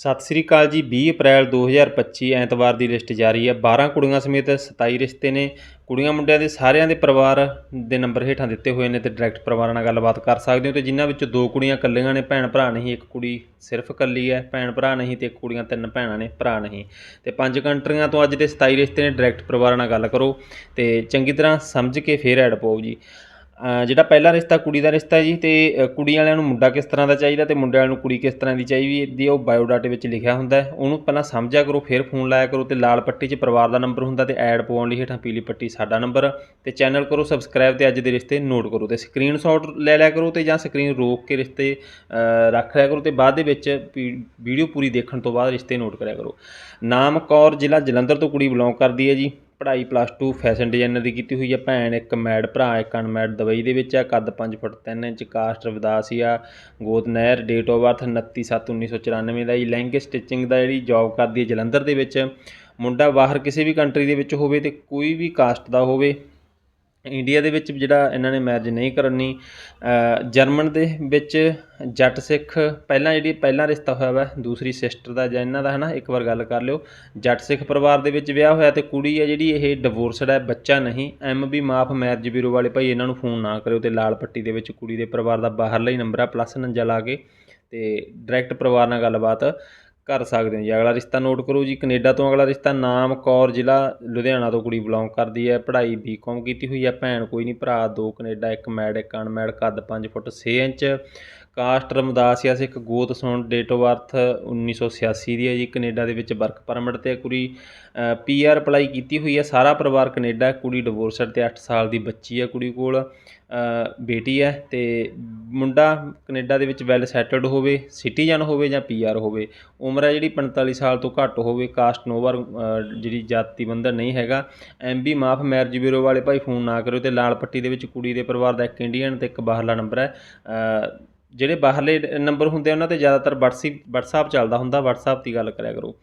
ਸਤਿ ਸ੍ਰੀ ਅਕਾਲ ਜੀ 20 ਅਪ੍ਰੈਲ 2025 ਐਤਵਾਰ ਦੀ ਲਿਸਟ ਜਾਰੀ ਹੈ। 12 ਕੁੜੀਆਂ ਸਮੇਤ 27 ਰਿਸ਼ਤੇ ਨੇ। ਕੁੜੀਆਂ ਮੁੰਡਿਆਂ ਦੇ ਸਾਰਿਆਂ ਦੇ ਪਰਿਵਾਰ ਦੇ ਨੰਬਰ ਹੇਠਾਂ ਦਿੱਤੇ ਹੋਏ ਨੇ ਤੇ ਡਾਇਰੈਕਟ ਪਰਿਵਾਰਾਂ ਨਾਲ ਗੱਲਬਾਤ ਕਰ ਸਕਦੇ ਹੋ ਤੇ ਜਿਨ੍ਹਾਂ ਵਿੱਚ ਦੋ ਕੁੜੀਆਂ ਇਕੱਲੀਆਂ ਨੇ, ਭੈਣ ਭਰਾ ਨਹੀਂ, ਇੱਕ ਕੁੜੀ ਸਿਰਫ ਇਕੱਲੀ ਹੈ, ਭੈਣ ਭਰਾ ਨਹੀਂ ਤੇ ਇੱਕ ਕੁੜੀਆਂ ਤਿੰਨ ਭੈਣਾਂ ਨੇ, ਭਰਾ ਨਹੀਂ। ਤੇ ਪੰਜ ਕੰਟਰੀਆਂ ਤੋਂ ਅੱਜ ਦੇ 27 ਰਿਸ਼ਤੇ ਨੇ, ਡਾਇਰੈਕਟ ਪਰਿਵਾਰਾਂ ਨਾਲ ਗੱਲ ਕਰੋ ਤੇ ਚੰਗੀ ਤਰ੍ਹਾਂ ਸਮਝ ਕੇ ਫੇਰ ਐਡ ਪਾਓ ਜੀ। ਜਿਹੜਾ ਪਹਿਲਾ ਰਿਸ਼ਤਾ ਕੁੜੀ ਦਾ ਰਿਸ਼ਤਾ ਜੀ ਤੇ ਕੁੜੀ ਵਾਲਿਆਂ ਨੂੰ ਮੁੰਡਾ ਕਿਸ ਤਰ੍ਹਾਂ ਦਾ ਚਾਹੀਦਾ ਤੇ ਮੁੰਡੇ ਵਾਲਿਆਂ ਨੂੰ ਕੁੜੀ ਕਿਸ ਤਰ੍ਹਾਂ ਦੀ ਚਾਹੀਦੀ ਹੈ ਉਹ ਬਾਇਓਡਾਟੇ ਵਿੱਚ ਲਿਖਿਆ ਹੁੰਦਾ ਹੈ। ਉਹਨੂੰ ਪਹਿਲਾਂ ਸਮਝਿਆ ਕਰੋ, ਫਿਰ ਫੋਨ ਲਾਇਆ ਕਰੋ ਤੇ ਲਾਲ ਪੱਟੀ 'ਚ ਪਰਿਵਾਰ ਦਾ ਨੰਬਰ ਹੁੰਦਾ ਤੇ ਐਡ ਪਾਉਣ ਲਈ ਹੇਠਾਂ ਪੀਲੀ ਪੱਟੀ ਸਾਡਾ ਨੰਬਰ। ਤੇ ਚੈਨਲ ਕਰੋ, ਸਬਸਕ੍ਰਾਈਬ ਤੇ ਅੱਜ ਦੇ ਰਿਸ਼ਤੇ ਨੋਟ ਕਰੋ ਤੇ ਸਕਰੀਨਸ਼ਾਟ ਲੈ ਲਿਆ ਕਰੋ ਤੇ ਜਾਂ ਸਕਰੀਨ ਰੋਕ ਕੇ ਰਿਸ਼ਤੇ ਰੱਖ ਲਿਆ ਕਰੋ ਤੇ ਬਾਅਦ ਦੇ ਵਿੱਚ ਪੀ- ਵੀਡੀਓ ਪੂਰੀ ਦੇਖਣ ਤੋਂ ਬਾਅਦ ਰਿਸ਼ਤੇ ਨੋਟ ਕਰਿਆ ਕਰੋ। ਨਾਮ ਕੌਰ ਜ਼ਿਲ੍ਹਾ ਜਲੰਧਰ ਤੋਂ ਕੁੜੀ ਬਿਲੋਂਗ ਕਰਦੀ ਹੈ ਜੀ। ਪੜ੍ਹਾਈ ਪਲੱਸ 2 ਫੈਸ਼ਨ ਡਿਜ਼ਾਈਨਰ ਦੀ ਕੀਤੀ ਹੋਈ ਆ ਭੈਣ, ਇੱਕ ਮੈਡ ਭਰਾ, ਇੱਕ ਅਨਮੈਡ ਦੁਬਈ ਦੇ ਵਿੱਚ ਆ, ਕੱਦ 5 ਫੁੱਟ 3 ਇੰਚ ਕਾਸਟ ਰਵਿਦਾਸੀ ਆ, ਗੋਦ ਨਹਿਰ ਡੇਟ ਆਫ ਬਰਥ 29/7/1994 ਦਾ ਜੀ, ਲਹਿੰਗੇ ਸਟਿਚਿੰਗ ਦਾ ਜਿਹੜੀ ਜੌਬ ਕਰਦੀ ਹੈ ਜਲੰਧਰ ਦੇ ਵਿੱਚ। ਮੁੰਡਾ ਬਾਹਰ ਕਿਸੇ ਵੀ ਕੰਟਰੀ ਦੇ ਵਿੱਚ ਹੋਵੇ ਤੇ ਕੋਈ ਵੀ ਕਾਸਟ ਦਾ ਹੋਵੇ ਇੰਡੀਆ ਦੇ ਵਿੱਚ ਜਿਹੜਾ ਇਹਨਾਂ ਨੇ ਮੈਰਿਜ ਨਹੀਂ ਕਰਨੀ ਜਰਮਨ ਦੇ ਵਿੱਚ ਜੱਟ ਸਿੱਖ ਪਹਿਲਾਂ ਜਿਹੜੀ, ਪਹਿਲਾ ਰਿਸ਼ਤਾ ਹੋਇਆ ਵਾ, ਦੂਸਰੀ ਸਿਸਟਰ ਦਾ ਜਾਂ ਇਹਨਾਂ ਦਾ ਹੈ ਨਾ ਇੱਕ ਵਾਰ ਗੱਲ ਕਰ ਲਿਓ। ਜੱਟ ਸਿੱਖ ਪਰਿਵਾਰ ਦੇ ਵਿੱਚ ਵਿਆਹ ਹੋਇਆ ਤੇ ਕੁੜੀ ਹੈ ਜਿਹੜੀ, ਇਹ ਡਿਵੋਰਸਡ ਹੈ ਬੱਚਾ ਨਹੀਂ। ਐਮ ਵੀ ਮਾਫ ਮੈਰਿਜ ਬਿਊਰੋ ਵਾਲੇ ਭਾਈ ਇਹਨਾਂ ਨੂੰ ਫੋਨ ਨਾ ਕਰਿਓ ਤੇ ਲਾਲ ਪੱਟੀ ਦੇ ਵਿੱਚ ਕੁੜੀ ਦੇ ਪਰਿਵਾਰ ਦਾ ਬਾਹਰਲਾ ਹੀ ਨੰਬਰ ਆ ਪਲੱਸ ਨੰਜਾ ਲਾ ਕੇ ਤੇ ਡਾਇਰੈਕਟ ਪਰਿਵਾਰ ਨਾਲ ਗੱਲਬਾਤ। ਕਰ ਸਕਦੇ ਹੋ ਜੀ। ਅਗਲਾ ਰਿਸ਼ਤਾ ਨੋਟ ਕਰੋ ਜੀ, ਕੈਨੇਡਾ ਤੋਂ ਅਗਲਾ ਰਿਸ਼ਤਾ ਨਾਮ ਕੌਰ ਜ਼ਿਲ੍ਹਾ ਲੁਧਿਆਣਾ ਤੋਂ ਕੁੜੀ ਬਿਲੋਂਗ ਕਰਦੀ ਹੈ। ਪੜ੍ਹਾਈ ਬੀਕਾਮ ਕੀਤੀ ਹੋਈ ਹੈ। ਭੈਣ ਕੋਈ ਨਹੀਂ, ਭਰਾ ਦੋ ਕੈਨੇਡਾ, ਇੱਕ ਮੈਡ ਇੱਕ ਅਨਮੈਡ ਕੱਦ 5 foot 6 inch. Caste Ramdasia Sikh ਗੋਤ ਸੋਨ ਡੇਟ ਆਫ ਬਰਥ 1986 ਦੀ ਹੈ ਜੀ, ਕੈਨੇਡਾ ਦੇ ਵਿੱਚ ਵਰਕ ਪਰਮਿਟ ਤੇ ਹੈ, ਕੁੜੀ ਪੀਆਰ ਅਪਲਾਈ ਕੀਤੀ ਹੋਈ ਹੈ, ਸਾਰਾ ਪਰਿਵਾਰ ਕੈਨੇਡਾ, ਕੁੜੀ ਡਿਵੋਰਸਡ ਤੇ 8 ਸਾਲ ਦੀ ਬੱਚੀ ਹੈ ਕੁੜੀ ਕੋਲ ਬੇਟੀ ਹੈ ਤੇ ਮੁੰਡਾ ਕੈਨੇਡਾ ਦੇ ਵਿੱਚ ਵੈਲ ਸੈਟਲਡ ਹੋਵੇ ਸਿਟੀਜ਼ਨ ਹੋਵੇ ਜਾਂ ਪੀਆਰ ਹੋਵੇ, ਉਮਰ ਹੈ ਜਿਹੜੀ 45 ਸਾਲ ਤੋਂ ਘੱਟ ਹੋਵੇ ਕਾਸਟ ਨੋਵਰ ਜਿਹੜੀ ਜਾਤੀ ਬੰਧਨ ਨਹੀਂ ਹੈਗਾ ਐਮਬੀ ਮਾਫ ਮੈਰਿਜ ਬਿਊਰੋ ਵਾਲੇ ਭਾਈ ਫੋਨ ਨਾ ਕਰਿਓ ਤੇ ਲਾਲ ਪੱਟੀ ਦੇ ਵਿੱਚ ਕੁੜੀ ਦੇ ਪਰਿਵਾਰ ਦਾ ਇੱਕ ਇੰਡੀਅਨ ਤੇ ਇੱਕ ਬਾਹਰਲਾ ਨੰਬਰ ਹੈ ਜਿਹੜੇ ਬਾਹਰਲੇ ਨੰਬਰ ਹੁੰਦੇ ਉਹਨਾਂ ਤੇ ਜ਼ਿਆਦਾਤਰ WhatsApp WhatsApp ਚੱਲਦਾ ਹੁੰਦਾ, WhatsApp ਦੀ ਗੱਲ ਕਰਿਆ ਕਰੋ।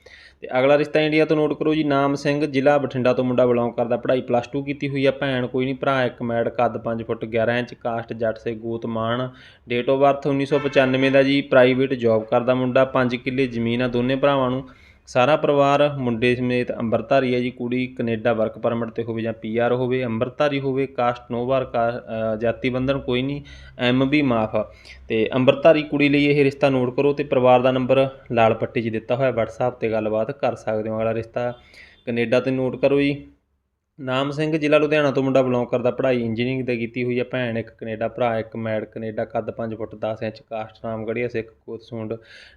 ਤੇ ਅਗਲਾ ਰਿਸ਼ਤਾ ਇੰਡੀਆ ਤੋਂ ਨੋਟ ਕਰੋ ਜੀ, ਨਾਮ ਸਿੰਘ, ਜ਼ਿਲ੍ਹਾ ਬਠਿੰਡਾ ਤੋਂ ਮੁੰਡਾ ਬਿਲੋਂਗ ਕਰਦਾ, ਪੜ੍ਹਾਈ ਪਲੱਸ 2 ਕੀਤੀ ਹੋਈ ਆ, ਭੈਣ ਕੋਈ ਨਹੀਂ, ਭਰਾ ਇੱਕ ਮੈਡ ਕੱਦ 5 ਫੁੱਟ 11 ਇੰਚ, ਕਾਸਟ, ਜੱਟ ਸੇ ਗੋਤ ਮਾਨ ਡੇਟ ਆਫ ਬਰਥ 1995 ਦਾ ਜੀ ਪ੍ਰਾਈਵੇਟ ਜੌਬ ਕਰਦਾ ਮੁੰਡਾ 5 ਕਿੱਲੇ ਜ਼ਮੀਨ ਆ ਦੋਨੇ ਭਰਾਵਾਂ ਨੂੰ। ਸਾਰਾ ਪਰਿਵਾਰ ਮੁੰਡੇ ਸਮੇਤ ਅੰਮ੍ਰਿਤਧਾਰੀ ਹੈ ਜੀ। ਕੁੜੀ ਕੈਨੇਡਾ ਵਰਕ ਪਰਮਿਟ ਤੇ ਹੋਵੇ ਜਾਂ ਪੀਆਰ ਹੋਵੇ, ਅੰਮ੍ਰਿਤਧਾਰੀ ਹੋਵੇ, ਕਾਸਟ ਨੋਵਾਰ ਕਾ ਜਾਤੀ ਬੰਧਨ ਕੋਈ ਨਹੀਂ, ਐਮ ਵੀ ਮਾਫ ਆ। ਤੇ ਅੰਮ੍ਰਿਤਧਾਰੀ ਕੁੜੀ ਲਈ ਇਹ ਰਿਸ਼ਤਾ ਨੋਟ ਕਰੋ ਤੇ ਪਰਿਵਾਰ ਦਾ ਨੰਬਰ ਲਾਲ ਪੱਟੀ 'ਚ ਦਿੱਤਾ ਹੋਇਆ, WhatsApp ਤੇ ਗੱਲਬਾਤ ਕਰ ਸਕਦੇ ਹੋ। ਅਗਲਾ ਰਿਸ਼ਤਾ ਕੈਨੇਡਾ ਤੇ ਨੋਟ ਕਰੋ ਜੀ। ਨਾਮ ਸਿੰਘ ਜ਼ਿਲ੍ਹਾ ਲੁਧਿਆਣਾ ਤੋਂ ਮੁੰਡਾ ਬਿਲੋਂਗ ਕਰਦਾ ਪੜ੍ਹਾਈ ਇੰਜੀਨੀਅਰਿੰਗ ਦੀ ਕੀਤੀ ਹੋਈ ਹੈ ਭੈਣ ਇੱਕ ਕੈਨੇਡਾ ਭਰਾ ਇੱਕ ਮੈਡ ਕੈਨੇਡਾ ਕੱਦ 5 foot 10 inch caste Ramgarhia Sikh ਕੋਤਸੂੰਡ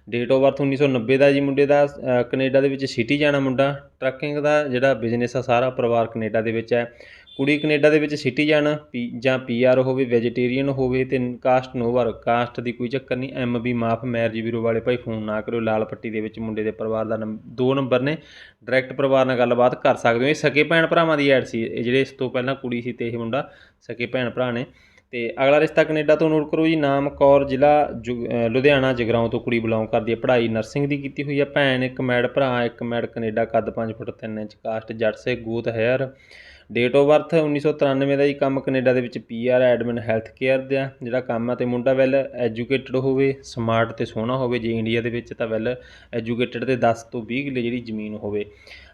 date of birth 1990 ਦਾ ਜੀ ਮੁੰਡੇ ਦਾ ਅ, ਕੈਨੇਡਾ ਦੇ ਵਿੱਚ ਸਿਟੀ ਜਾਣਾ ਮੁੰਡਾ। ਟਰੱਕਿੰਗ ਦਾ ਜਿਹੜਾ ਬਿਜ਼ਨਸ ਆ ਸਾਰਾ ਪਰਿਵਾਰ ਕੈਨੇਡਾ ਦੇ ਵਿੱਚ ਹੈ। ਕੁੜੀ ਕੈਨੇਡਾ ਦੇ ਵਿੱਚ ਸਿਟੀਜ਼ਨ ਪੀ ਜਾਂ ਪੀ ਆਰ ਹੋਵੇ ਵੈਜੀਟੇਰੀਅਨ ਹੋਵੇ ਅਤੇ ਕਾਸਟ ਨੋਵਰ ਕਾਸਟ ਦੀ ਕੋਈ ਚੱਕਰ ਨਹੀਂ ਐਮ ਬੀ ਮਾਫ ਮੈਰਿਜ ਬਿਊਰੋ ਵਾਲੇ ਭਾਈ ਫੋਨ ਨਾ ਕਰਿਓ ਲਾਲ ਪੱਟੀ ਦੇ ਵਿੱਚ ਮੁੰਡੇ ਦੇ ਪਰਿਵਾਰ ਦਾ ਨੰਬ- ਦੋ ਨੰਬਰ ਨੇ ਡਾਇਰੈਕਟ ਪਰਿਵਾਰ ਨਾਲ ਗੱਲਬਾਤ ਕਰ ਸਕਦੇ ਹੋ ਇਹ ਸਕੇ ਭੈਣ ਭਰਾਵਾਂ ਦੀ ਐਡ ਸੀ ਇਹ ਜਿਹੜੇ ਇਸ ਤੋਂ ਪਹਿਲਾਂ ਕੁੜੀ ਸੀ ਤੇ ਇਹ ਮੁੰਡਾ ਸਕੇ ਭੈਣ ਭਰਾ ਨੇ ਤੇ ਅਗਲਾ ਰਿਸ਼ਤਾ ਕੈਨੇਡਾ ਤੋਂ ਨੋਟ ਕਰੋ ਜੀ ਨਾਮ ਕੌਰ ਜ਼ਿਲ੍ਹਾ ਜੁ- ਅ, ਲੁਧਿਆਣਾ ਜਗਰਾਉਂ ਤੋਂ ਕੁੜੀ ਬਿਲੋਂਗ ਕਰਦੀ ਹੈ ਪੜ੍ਹਾਈ ਨਰਸਿੰਗ ਦੀ ਕੀਤੀ ਹੋਈ ਹੈ ਭੈਣ ਇੱਕ ਮੈਡ ਭਰਾ ਇੱਕ ਮੈਡ ਕੈਨੇਡਾ ਕੱਦ 5 ਫੁੱਟ 3 ਇੰਚ ਕਾਸਟ ਜੱਟ ਸੇ ਗੋਤ ਹੈਅਰ ਡੇਟ ਆਫ ਬਰਥ 1993 ਦਾ ਜੀ, ਕੰਮ ਕੈਨੇਡਾ ਦੇ ਵਿੱਚ ਪੀਆਰ ਐਡਮਿਨ ਹੈਲਥ ਕੇਅਰ ਦਾ ਜਿਹੜਾ ਕੰਮ ਆ ਤੇ ਮੁੰਡਾ ਵੈਲ ਐਜੂਕੇਟਡ ਹੋਵੇ ਸਮਾਰਟ ਤੇ ਸੋਹਣਾ ਹੋਵੇ, ਜੇ ਇੰਡੀਆ ਦੇ ਵਿੱਚ ਤਾਂ ਵੈਲ ਐਜੂਕੇਟਡ ਤੇ 10 ਤੋਂ 20 ਕਿੱਲੇ ਜਿਹੜੀ ਜ਼ਮੀਨ ਹੋਵੇ।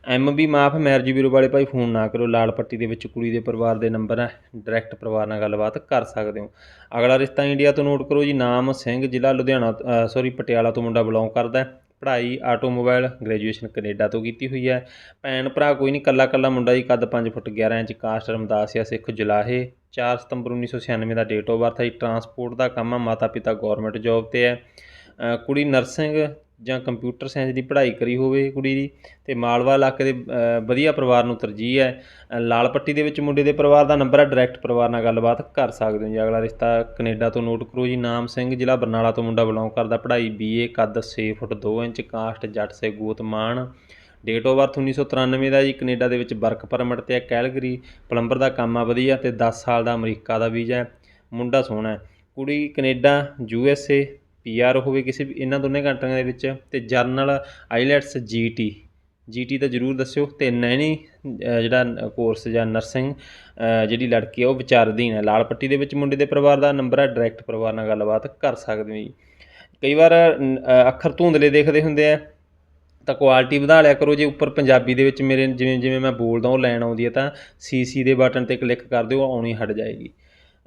ਐਮ ਬੀ ਮਾਫ ਮੈਰਿਜ ਬਿਊਰੋ ਵਾਲੇ ਭਾਈ ਫੋਨ ਨਾ ਕਰੋ ਲਾਲ ਪੱਟੀ ਦੇ ਵਿੱਚ ਕੁੜੀ ਦੇ ਪਰਿਵਾਰ ਦੇ ਨੰਬਰ ਹੈ ਡਾਇਰੈਕਟ ਪਰਿਵਾਰ ਨਾਲ ਗੱਲਬਾਤ ਕਰ ਸਕਦੇ ਹੋ। ਅਗਲਾ ਰਿਸ਼ਤਾ ਇੰਡੀਆ ਤੋਂ ਨੋਟ ਕਰੋ ਜੀ, ਨਾਮ ਸਿੰਘ ਜ਼ਿਲ੍ਹਾ ਲੁਧਿਆਣਾ ਸੌਰੀ ਪਟਿਆਲਾ ਤੋਂ ਮੁੰਡਾ ਬਿਲੋਂਗ ਕਰਦਾ ਪੜ੍ਹਾਈ ਆਟੋਮੋਬਾਈਲ ਗ੍ਰੈਜੂਏਸ਼ਨ ਕੈਨੇਡਾ ਤੋਂ ਕੀਤੀ ਹੋਈ ਹੈ। ਭੈਣ ਭਰਾ ਕੋਈ ਨਹੀਂ, ਕੱਲਾ ਕੱਲਾ ਮੁੰਡਾ ਜੀ, ਕੱਦ 5 foot 11 inch, caste Ramdasia Sikh ਜੁਲਾਹੇ। 4 ਸਤੰਬਰ 1996 ਦਾ ਡੇਟ ਆਫ ਬਰਥ ਹੈ ਟਰਾਂਸਪੋਰਟ ਦਾ ਕੰਮ ਆ ਮਾਤਾ ਪਿਤਾ ਗਵਰਨਮੈਂਟ ਜੌਬ ਤੇ ਹੈ। ਕੁੜੀ ਨਰਸਿੰਗ ਜਾਂ ਕੰਪਿਊਟਰ ਸਾਇੰਸ ਦੀ ਪੜ੍ਹਾਈ ਕਰੀ ਹੋਵੇ ਕੁੜੀ ਦੀ ਅਤੇ ਮਾਲਵਾ ਇਲਾਕੇ ਦੇ ਵਧੀਆ ਪਰਿਵਾਰ ਨੂੰ ਤਰਜੀਹ ਹੈ। ਲਾਲ ਪੱਟੀ ਦੇ ਵਿੱਚ ਮੁੰਡੇ ਦੇ ਪਰਿਵਾਰ ਦਾ ਨੰਬਰ ਹੈ ਡਾਇਰੈਕਟ ਪਰਿਵਾਰ ਨਾਲ ਗੱਲਬਾਤ ਕਰ ਸਕਦੇ ਹੋ ਜੀ। ਅਗਲਾ ਰਿਸ਼ਤਾ ਕੈਨੇਡਾ ਤੋਂ ਨੋਟ ਕਰੋ ਜੀ। ਨਾਮ ਸਿੰਘ, ਜ਼ਿਲ੍ਹਾ ਬਰਨਾਲਾ ਤੋਂ ਮੁੰਡਾ ਬਿਲੋਂਗ ਕਰਦਾ। ਪੜ੍ਹਾਈ ਬੀਏ ਕੱਦ ਛੇ ਫੁੱਟ ਦੋ ਇੰਚ, ਕਾਸਟ ਜੱਟ ਸੇ ਗੋਤ ਮਾਨ ਡੇਟ ਆਫ ਬਰਥ 1993 ਦਾ ਜੀ। ਕੈਨੇਡਾ ਦੇ ਵਿੱਚ ਵਰਕ ਪਰਮਿਟ ਤੇ ਹੈ, ਕੈਲਗਰੀ। ਪਲੰਬਰ ਦਾ ਕੰਮ ਆ ਵਧੀਆ ਤੇ 10 ਸਾਲ ਦਾ ਅਮਰੀਕਾ ਦਾ ਵੀਜ਼ਾ ਹੈ। ਮੁੰਡਾ ਸੋਹਣਾ ਹੈ। ਕੁੜੀ Canada, U S A. PR ਹੋਵੇ ਕਿਸੇ ਵੀ ਇਹਨਾਂ ਦੋਨੇ ਕੰਟਰੀਆਂ ਦੇ ਵਿੱਚ ਤੇ ਜਰਨਲ ਆਈਲੈਟਸ ਜੀਟੀ। ਜੀਟੀ ਤਾਂ ਜ਼ਰੂਰ ਦੱਸਿਓ ਤੇ ਨੈਣੀ ਜਿਹੜਾ ਕੋਰਸ ਜਾਂ ਨਰਸਿੰਗ ਜਿਹੜੀ ਲੜਕੀ ਆ ਉਹ ਵਿਚਾਰ ਹੈ ਲਾਲ ਪੱਟੀ ਦੇ ਵਿੱਚ ਮੁੰਡੇ ਦੇ ਪਰਿਵਾਰ ਦਾ ਨੰਬਰ ਹੈ ਡਾਇਰੈਕਟ ਪਰਿਵਾਰ ਨਾਲ ਗੱਲਬਾਤ ਕਰ ਸਕਦੇ ਹੋ ਜੀ। ਕਈ ਵਾਰ ਅੱਖਰ ਧੁੰਦਲੇ ਦੇਖਦੇ ਹੁੰਦੇ ਆ, ਤਾਂ ਕੁਆਲਿਟੀ ਵਧਾ ਲਿਆ ਕਰੋ। ਜੇ ਉੱਪਰ ਪੰਜਾਬੀ ਦੇ ਵਿੱਚ ਮੇਰੇ ਜਿਵੇਂ ਜਿਵੇਂ ਮੈਂ ਬੋਲਦਾ ਉਹ ਲਾਈਨ ਆਉਂਦੀ ਹੈ ਤਾਂ ਸੀ ਸੀ ਦੇ ਬਟਨ ਤੇ ਕਲਿੱਕ ਕਰ ਦਿਓ ਆਉਣੀ ਹਟ ਜਾਏਗੀ।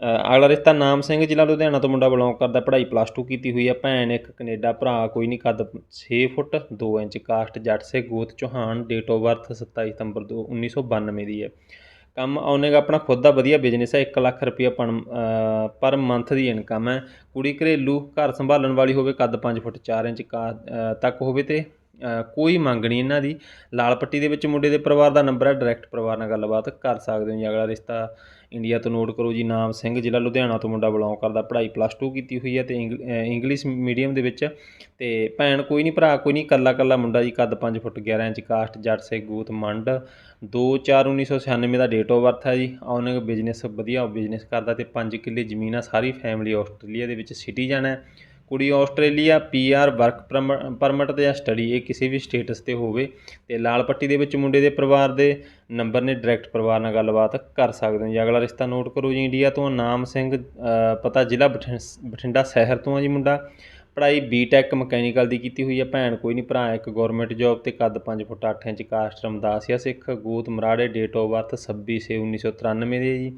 ਅਗਲਾ ਰਿਸ਼ਤਾ ਨਾਮ ਸਿੰਘ ਜ਼ਿਲ੍ਹਾ ਲੁਧਿਆਣਾ ਤੋਂ ਮੁੰਡਾ ਬਿਲੋਂਗ ਕਰਦਾ, ਪੜ੍ਹਾਈ ਪਲੱਸ 2 ਕੀਤੀ ਹੋਈ ਹੈ ਭੈਣ ਇੱਕ ਕੈਨੇਡਾ ਭਰਾ, ਕੋਈ ਨਹੀਂ ਕੱਦ 6 ਫੁੱਟ 2 ਇੰਚ, ਕਾਸਟ ਜੱਟ ਸੇ ਗੋਤ ਚੌਹਾਨ ਡੇਟ ਆਫ ਬਰਥ 27 ਸਤੰਬਰ ਦੋ 1992 ਦੀ ਹੈ। ਕੰਮ ਆਉਣੇਗਾ ਆਪਣਾ ਖੁਦ ਦਾ ਵਧੀਆ ਬਿਜ਼ਨਸ ਹੈ 1 ਲੱਖ ਰੁਪਈਆ ਪਣ ਪਰ ਮੰਥ ਦੀ ਇਨਕਮ ਹੈ। ਕੁੜੀ ਘਰੇਲੂ ਘਰ ਸੰਭਾਲਣ ਵਾਲੀ ਹੋਵੇ, ਕੱਦ 5 ਫੁੱਟ 4 ਇੰਚ, ਕਾ ਤੱਕ ਹੋਵੇ ਤੇ ਕੋਈ ਮੰਗ ਨਹੀਂ ਇਹਨਾਂ ਦੀ। ਲਾਲ ਪੱਟੀ ਦੇ ਵਿੱਚ ਮੁੰਡੇ ਦੇ ਪਰਿਵਾਰ ਦਾ ਨੰਬਰ ਹੈ ਡਾਇਰੈਕਟ ਪਰਿਵਾਰ ਨਾਲ ਗੱਲਬਾਤ ਕਰ ਸਕਦੇ ਹੋ ਜੀ। ਅਗਲਾ ਰਿਸ਼ਤਾ ਇੰਡੀਆ ਤੋਂ ਨੋਟ ਕਰੋ ਜੀ, ਨਾਮ ਸਿੰਘ, ਜ਼ਿਲ੍ਹਾ ਲੁਧਿਆਣਾ ਤੋਂ ਮੁੰਡਾ ਬਿਲੋਂਗ ਕਰਦਾ। ਪੜ੍ਹਾਈ ਪਲੱਸ 2 ਕੀਤੀ ਹੋਈ ਹੈ ਤੇ ਇੰਗ- ਇੰਗਲਿਸ਼ ਮੀਡੀਅਮ ਦੇ ਵਿੱਚ। ਤੇ ਭੈਣ ਕੋਈ ਨਹੀਂ, ਭਰਾ ਕੋਈ ਨਹੀਂ ਕੱਲਾ ਕੱਲਾ ਮੁੰਡਾ ਜੀ, ਕੱਦ 5 ਫੁੱਟ 11 ਇੰਚ, ਕਾਸਟ, ਜੱਟ ਸੇ ਗੂਤ, ਮੰਡ। 2/4/1996 ਦਾ ਡੇਟ ਆਫ ਬਰਥ ਹੈ ਜੀ। ਉਹਨੇ ਬਿਜ਼ਨਸ ਵਧੀਆ ਬਿਜ਼ਨਸ ਕਰਦਾ ਤੇ 5 ਕਿੱਲੇ ਜ਼ਮੀਨ ਆ ਸਾਰੀ ਫੈਮਿਲੀ ਆਸਟ੍ਰੇਲੀਆ ਦੇ ਵਿੱਚ ਸਿਟੀਜ਼ਨ ਹੈ। ਕੁੜੀ ਆਸਟ੍ਰੇਲੀਆ ਪੀਆਰ ਵਰਕ ਪਰਮਿਟ ਤੇ ਜਾਂ ਸਟੱਡੀ, ਇਹ ਕਿਸੇ ਵੀ ਸਟੇਟਸ ਤੇ ਹੋਵੇ ਤੇ ਲਾਲ ਪੱਟੀ ਦੇ ਵਿੱਚ ਮੁੰਡੇ ਦੇ ਪਰਿਵਾਰ ਦੇ ਨੰਬਰ ਨੇ ਡਾਇਰੈਕਟ ਪਰਿਵਾਰ ਨਾਲ ਗੱਲਬਾਤ ਕਰ ਸਕਦੇ ਹੋ। ਜੀ, ਅਗਲਾ ਰਿਸ਼ਤਾ ਨੋਟ ਕਰੋ ਜੀ, ਇੰਡੀਆ ਤੋਂ ਨਾਮ ਸਿੰਘ ਪਤਾ ਜ਼ਿਲ੍ਹਾ ਬਠਿੰ- ਬਠਿੰਡਾ ਸ਼ਹਿਰ ਤੋਂ ਆ ਜੀ ਮੁੰਡਾ। ਪੜ੍ਹਾਈ ਬੀਟੈਕ ਮਕੈਨੀਕਲ ਦੀ ਕੀਤੀ ਹੋਈ ਹੈ ਭੈਣ, ਕੋਈ ਨਹੀਂ ਭਰਾ, ਇੱਕ ਗਵਰਨਮੈਂਟ ਜੌਬ ਤੇ ਕੱਦ 5 ਫੁੱਟ 8 ਇੰਚ ਕਾਸਟ ਰਮਦਾਸੀਆ ਸਿੱਖ, ਗੋਤ ਮਰਾੜੇ ਡੇਟ ਆਫ ਬਰਥ 26 ਸੇ 1993 ਦੀ ਹੈ ਜੀ।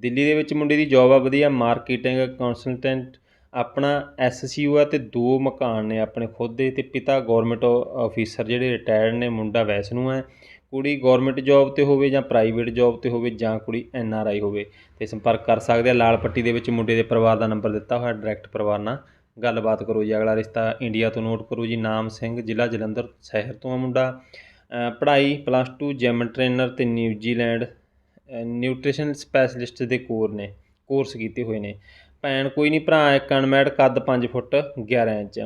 ਦਿੱਲੀ ਦੇ ਵਿੱਚ ਮੁੰਡੇ ਦੀ ਜੌਬ ਆ, ਵਧੀਆ ਮਾਰਕੀਟਿੰਗ ਕੰਸਲਟੈਂਟ ਆਪਣਾ ਐਸਸੀਯੂ ਹੈ ਅਤੇ ਦੋ ਮਕਾਨ ਨੇ ਆਪਣੇ ਖੁਦ ਦੇ ਅਤੇ ਪਿਤਾ ਗਵਰਨਮੈਂਟ ਆਫੀਸਰ ਜਿਹੜੇ ਰਿਟਾਇਰਡ ਨੇ, ਮੁੰਡਾ ਵੈਸ਼ਨੂੰ ਹੈ। ਕੁੜੀ ਗੌਰਮੈਂਟ ਜੋਬ ਤੇ ਹੋਵੇ ਜਾਂ ਪ੍ਰਾਈਵੇਟ ਜੋਬ ਤੇ ਹੋਵੇ ਜਾਂ ਕੁੜੀ ਐਨ ਆਰ ਆਈ ਹੋਵੇ ਅਤੇ ਸੰਪਰਕ ਕਰ ਸਕਦੇ ਆ। ਲਾਲ ਪੱਟੀ ਦੇ ਵਿੱਚ ਮੁੰਡੇ ਦੇ ਪਰਿਵਾਰ ਦਾ ਨੰਬਰ ਦਿੱਤਾ ਹੋਇਆ ਡਾਇਰੈਕਟ ਪਰਿਵਾਰ ਨਾਲ। ਗੱਲਬਾਤ ਕਰੋ ਜੀ, ਅਗਲਾ ਰਿਸ਼ਤਾ ਇੰਡੀਆ ਤੋਂ ਨੋਟ ਕਰੋ ਜੀ। ਨਾਮ ਸਿੰਘ, ਜ਼ਿਲ੍ਹਾ ਜਲੰਧਰ, ਸ਼ਹਿਰ ਤੋਂ ਆ ਮੁੰਡਾ। ਪੜ੍ਹਾਈ ਪਲੱਸ 2 ਜਿਮ ਟ੍ਰੇਨਰ ਤੇ ਨਿਊਜ਼ੀਲੈਂਡ ਨਿਊਟ੍ਰੀਸ਼ਨ ਸਪੈਸ਼ਲਿਸਟ ਦੇ ਕੋਰ ਨੇ, ਕੋਰਸ ਕੀਤੇ ਹੋਏ ਨੇ। ਭੈਣ ਕੋਈ ਨਹੀਂ, ਭਰਾ ਇੱਕ ਅਨਮੈਡ ਕੱਦ 5 ਫੁੱਟ 11 ਇੰਚ।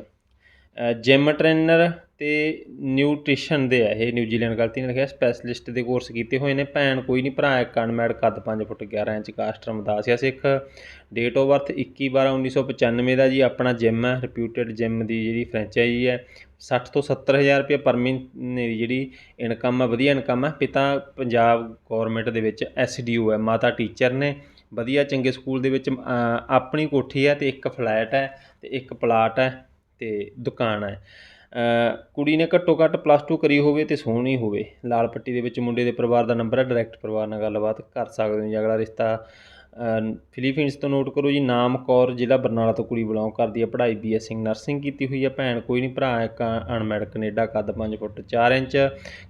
ਜਿਮ ਟ੍ਰੇਨਰ ਤੇ ਨਿਊਟ੍ਰੀਸ਼ਨ ਦੇ ਆ ਇਹ ਨਿਊਜ਼ੀਲੈਂਡ ਗਲਤੀ ਨਾਲ ਲਿਖਿਆ ਸਪੈਸ਼ਲਿਸਟ ਦੇ ਕੋਰਸ ਕੀਤੇ ਹੋਏ ਨੇ। ਭੈਣ ਕੋਈ ਨਹੀਂ, ਭਰਾ ਇੱਕ ਅਨਮੈਡ ਕੱਦ 5 foot 11 inch caste Ramdasia Sikh. Date of birth 21 12 1995 ਦਾ ਜੀ, ਆਪਣਾ ਜਿਮ ਹੈ ਰਿਪਿਊਟਡ ਜਿਮ ਦੀ ਜਿਹੜੀ ਫਰੈਂਚਾਈਜ਼ੀ ਹੈ 60 ਤੋਂ 70 ਹਜ਼ਾਰ ਰੁਪਏ ਪਰ ਮਹੀਨੇ ਦੀ ਜਿਹੜੀ ਇਨਕਮ ਹੈ ਵਧੀਆ ਇਨਕਮ ਹੈ ਪਿਤਾ ਪੰਜਾਬ ਗਵਰਨਮੈਂਟ ਦੇ ਵਿੱਚ ਐਸਡੀਓ ਹੈ ਮਾਤਾ ਟੀਚਰ ਨੇ। ਵਧੀਆ ਚੰਗੇ ਸਕੂਲ ਦੇ ਵਿੱਚ ਆਪਣੀ ਕੋਠੀ ਹੈ ਅਤੇ ਇੱਕ ਫਲੈਟ ਹੈ ਅਤੇ ਇੱਕ ਪਲਾਟ ਹੈ ਅਤੇ ਦੁਕਾਨ ਹੈ। ਕੁੜੀ ਨੇ ਘੱਟੋ ਘੱਟ ਪਲੱਸ 2 ਕਰੀ ਹੋਵੇ ਅਤੇ ਸੋਹਣੀ ਹੋਵੇ। ਲਾਲ ਪੱਟੀ ਦੇ ਵਿੱਚ ਮੁੰਡੇ ਦੇ ਪਰਿਵਾਰ ਦਾ ਨੰਬਰ ਹੈ ਡਾਇਰੈਕਟ ਪਰਿਵਾਰ ਨਾਲ ਗੱਲਬਾਤ ਕਰ ਸਕਦੇ ਹੋ ਜੀ। ਅਗਲਾ ਰਿਸ਼ਤਾ ਫਿਲੀਪੀਨਸ ਤੋਂ ਨੋਟ ਕਰੋ ਜੀ ਨਾਮ ਕੌਰ ਜ਼ਿਲ੍ਹਾ ਬਰਨਾਲਾ ਤੋਂ ਕੁੜੀ ਬਿਲੋਂਗ ਕਰਦੀ ਹੈ ਪੜ੍ਹਾਈ ਬੀਐਸਸੀ ਨਰਸਿੰਗ ਕੀਤੀ ਹੋਈ ਹੈ ਭੈਣ ਕੋਈ ਨਹੀਂ ਭਰਾ ਇੱਕ ਅਨਮੈਡ ਕੈਨੇਡਾ ਕੱਦ 5 ਫੁੱਟ 4 ਇੰਚ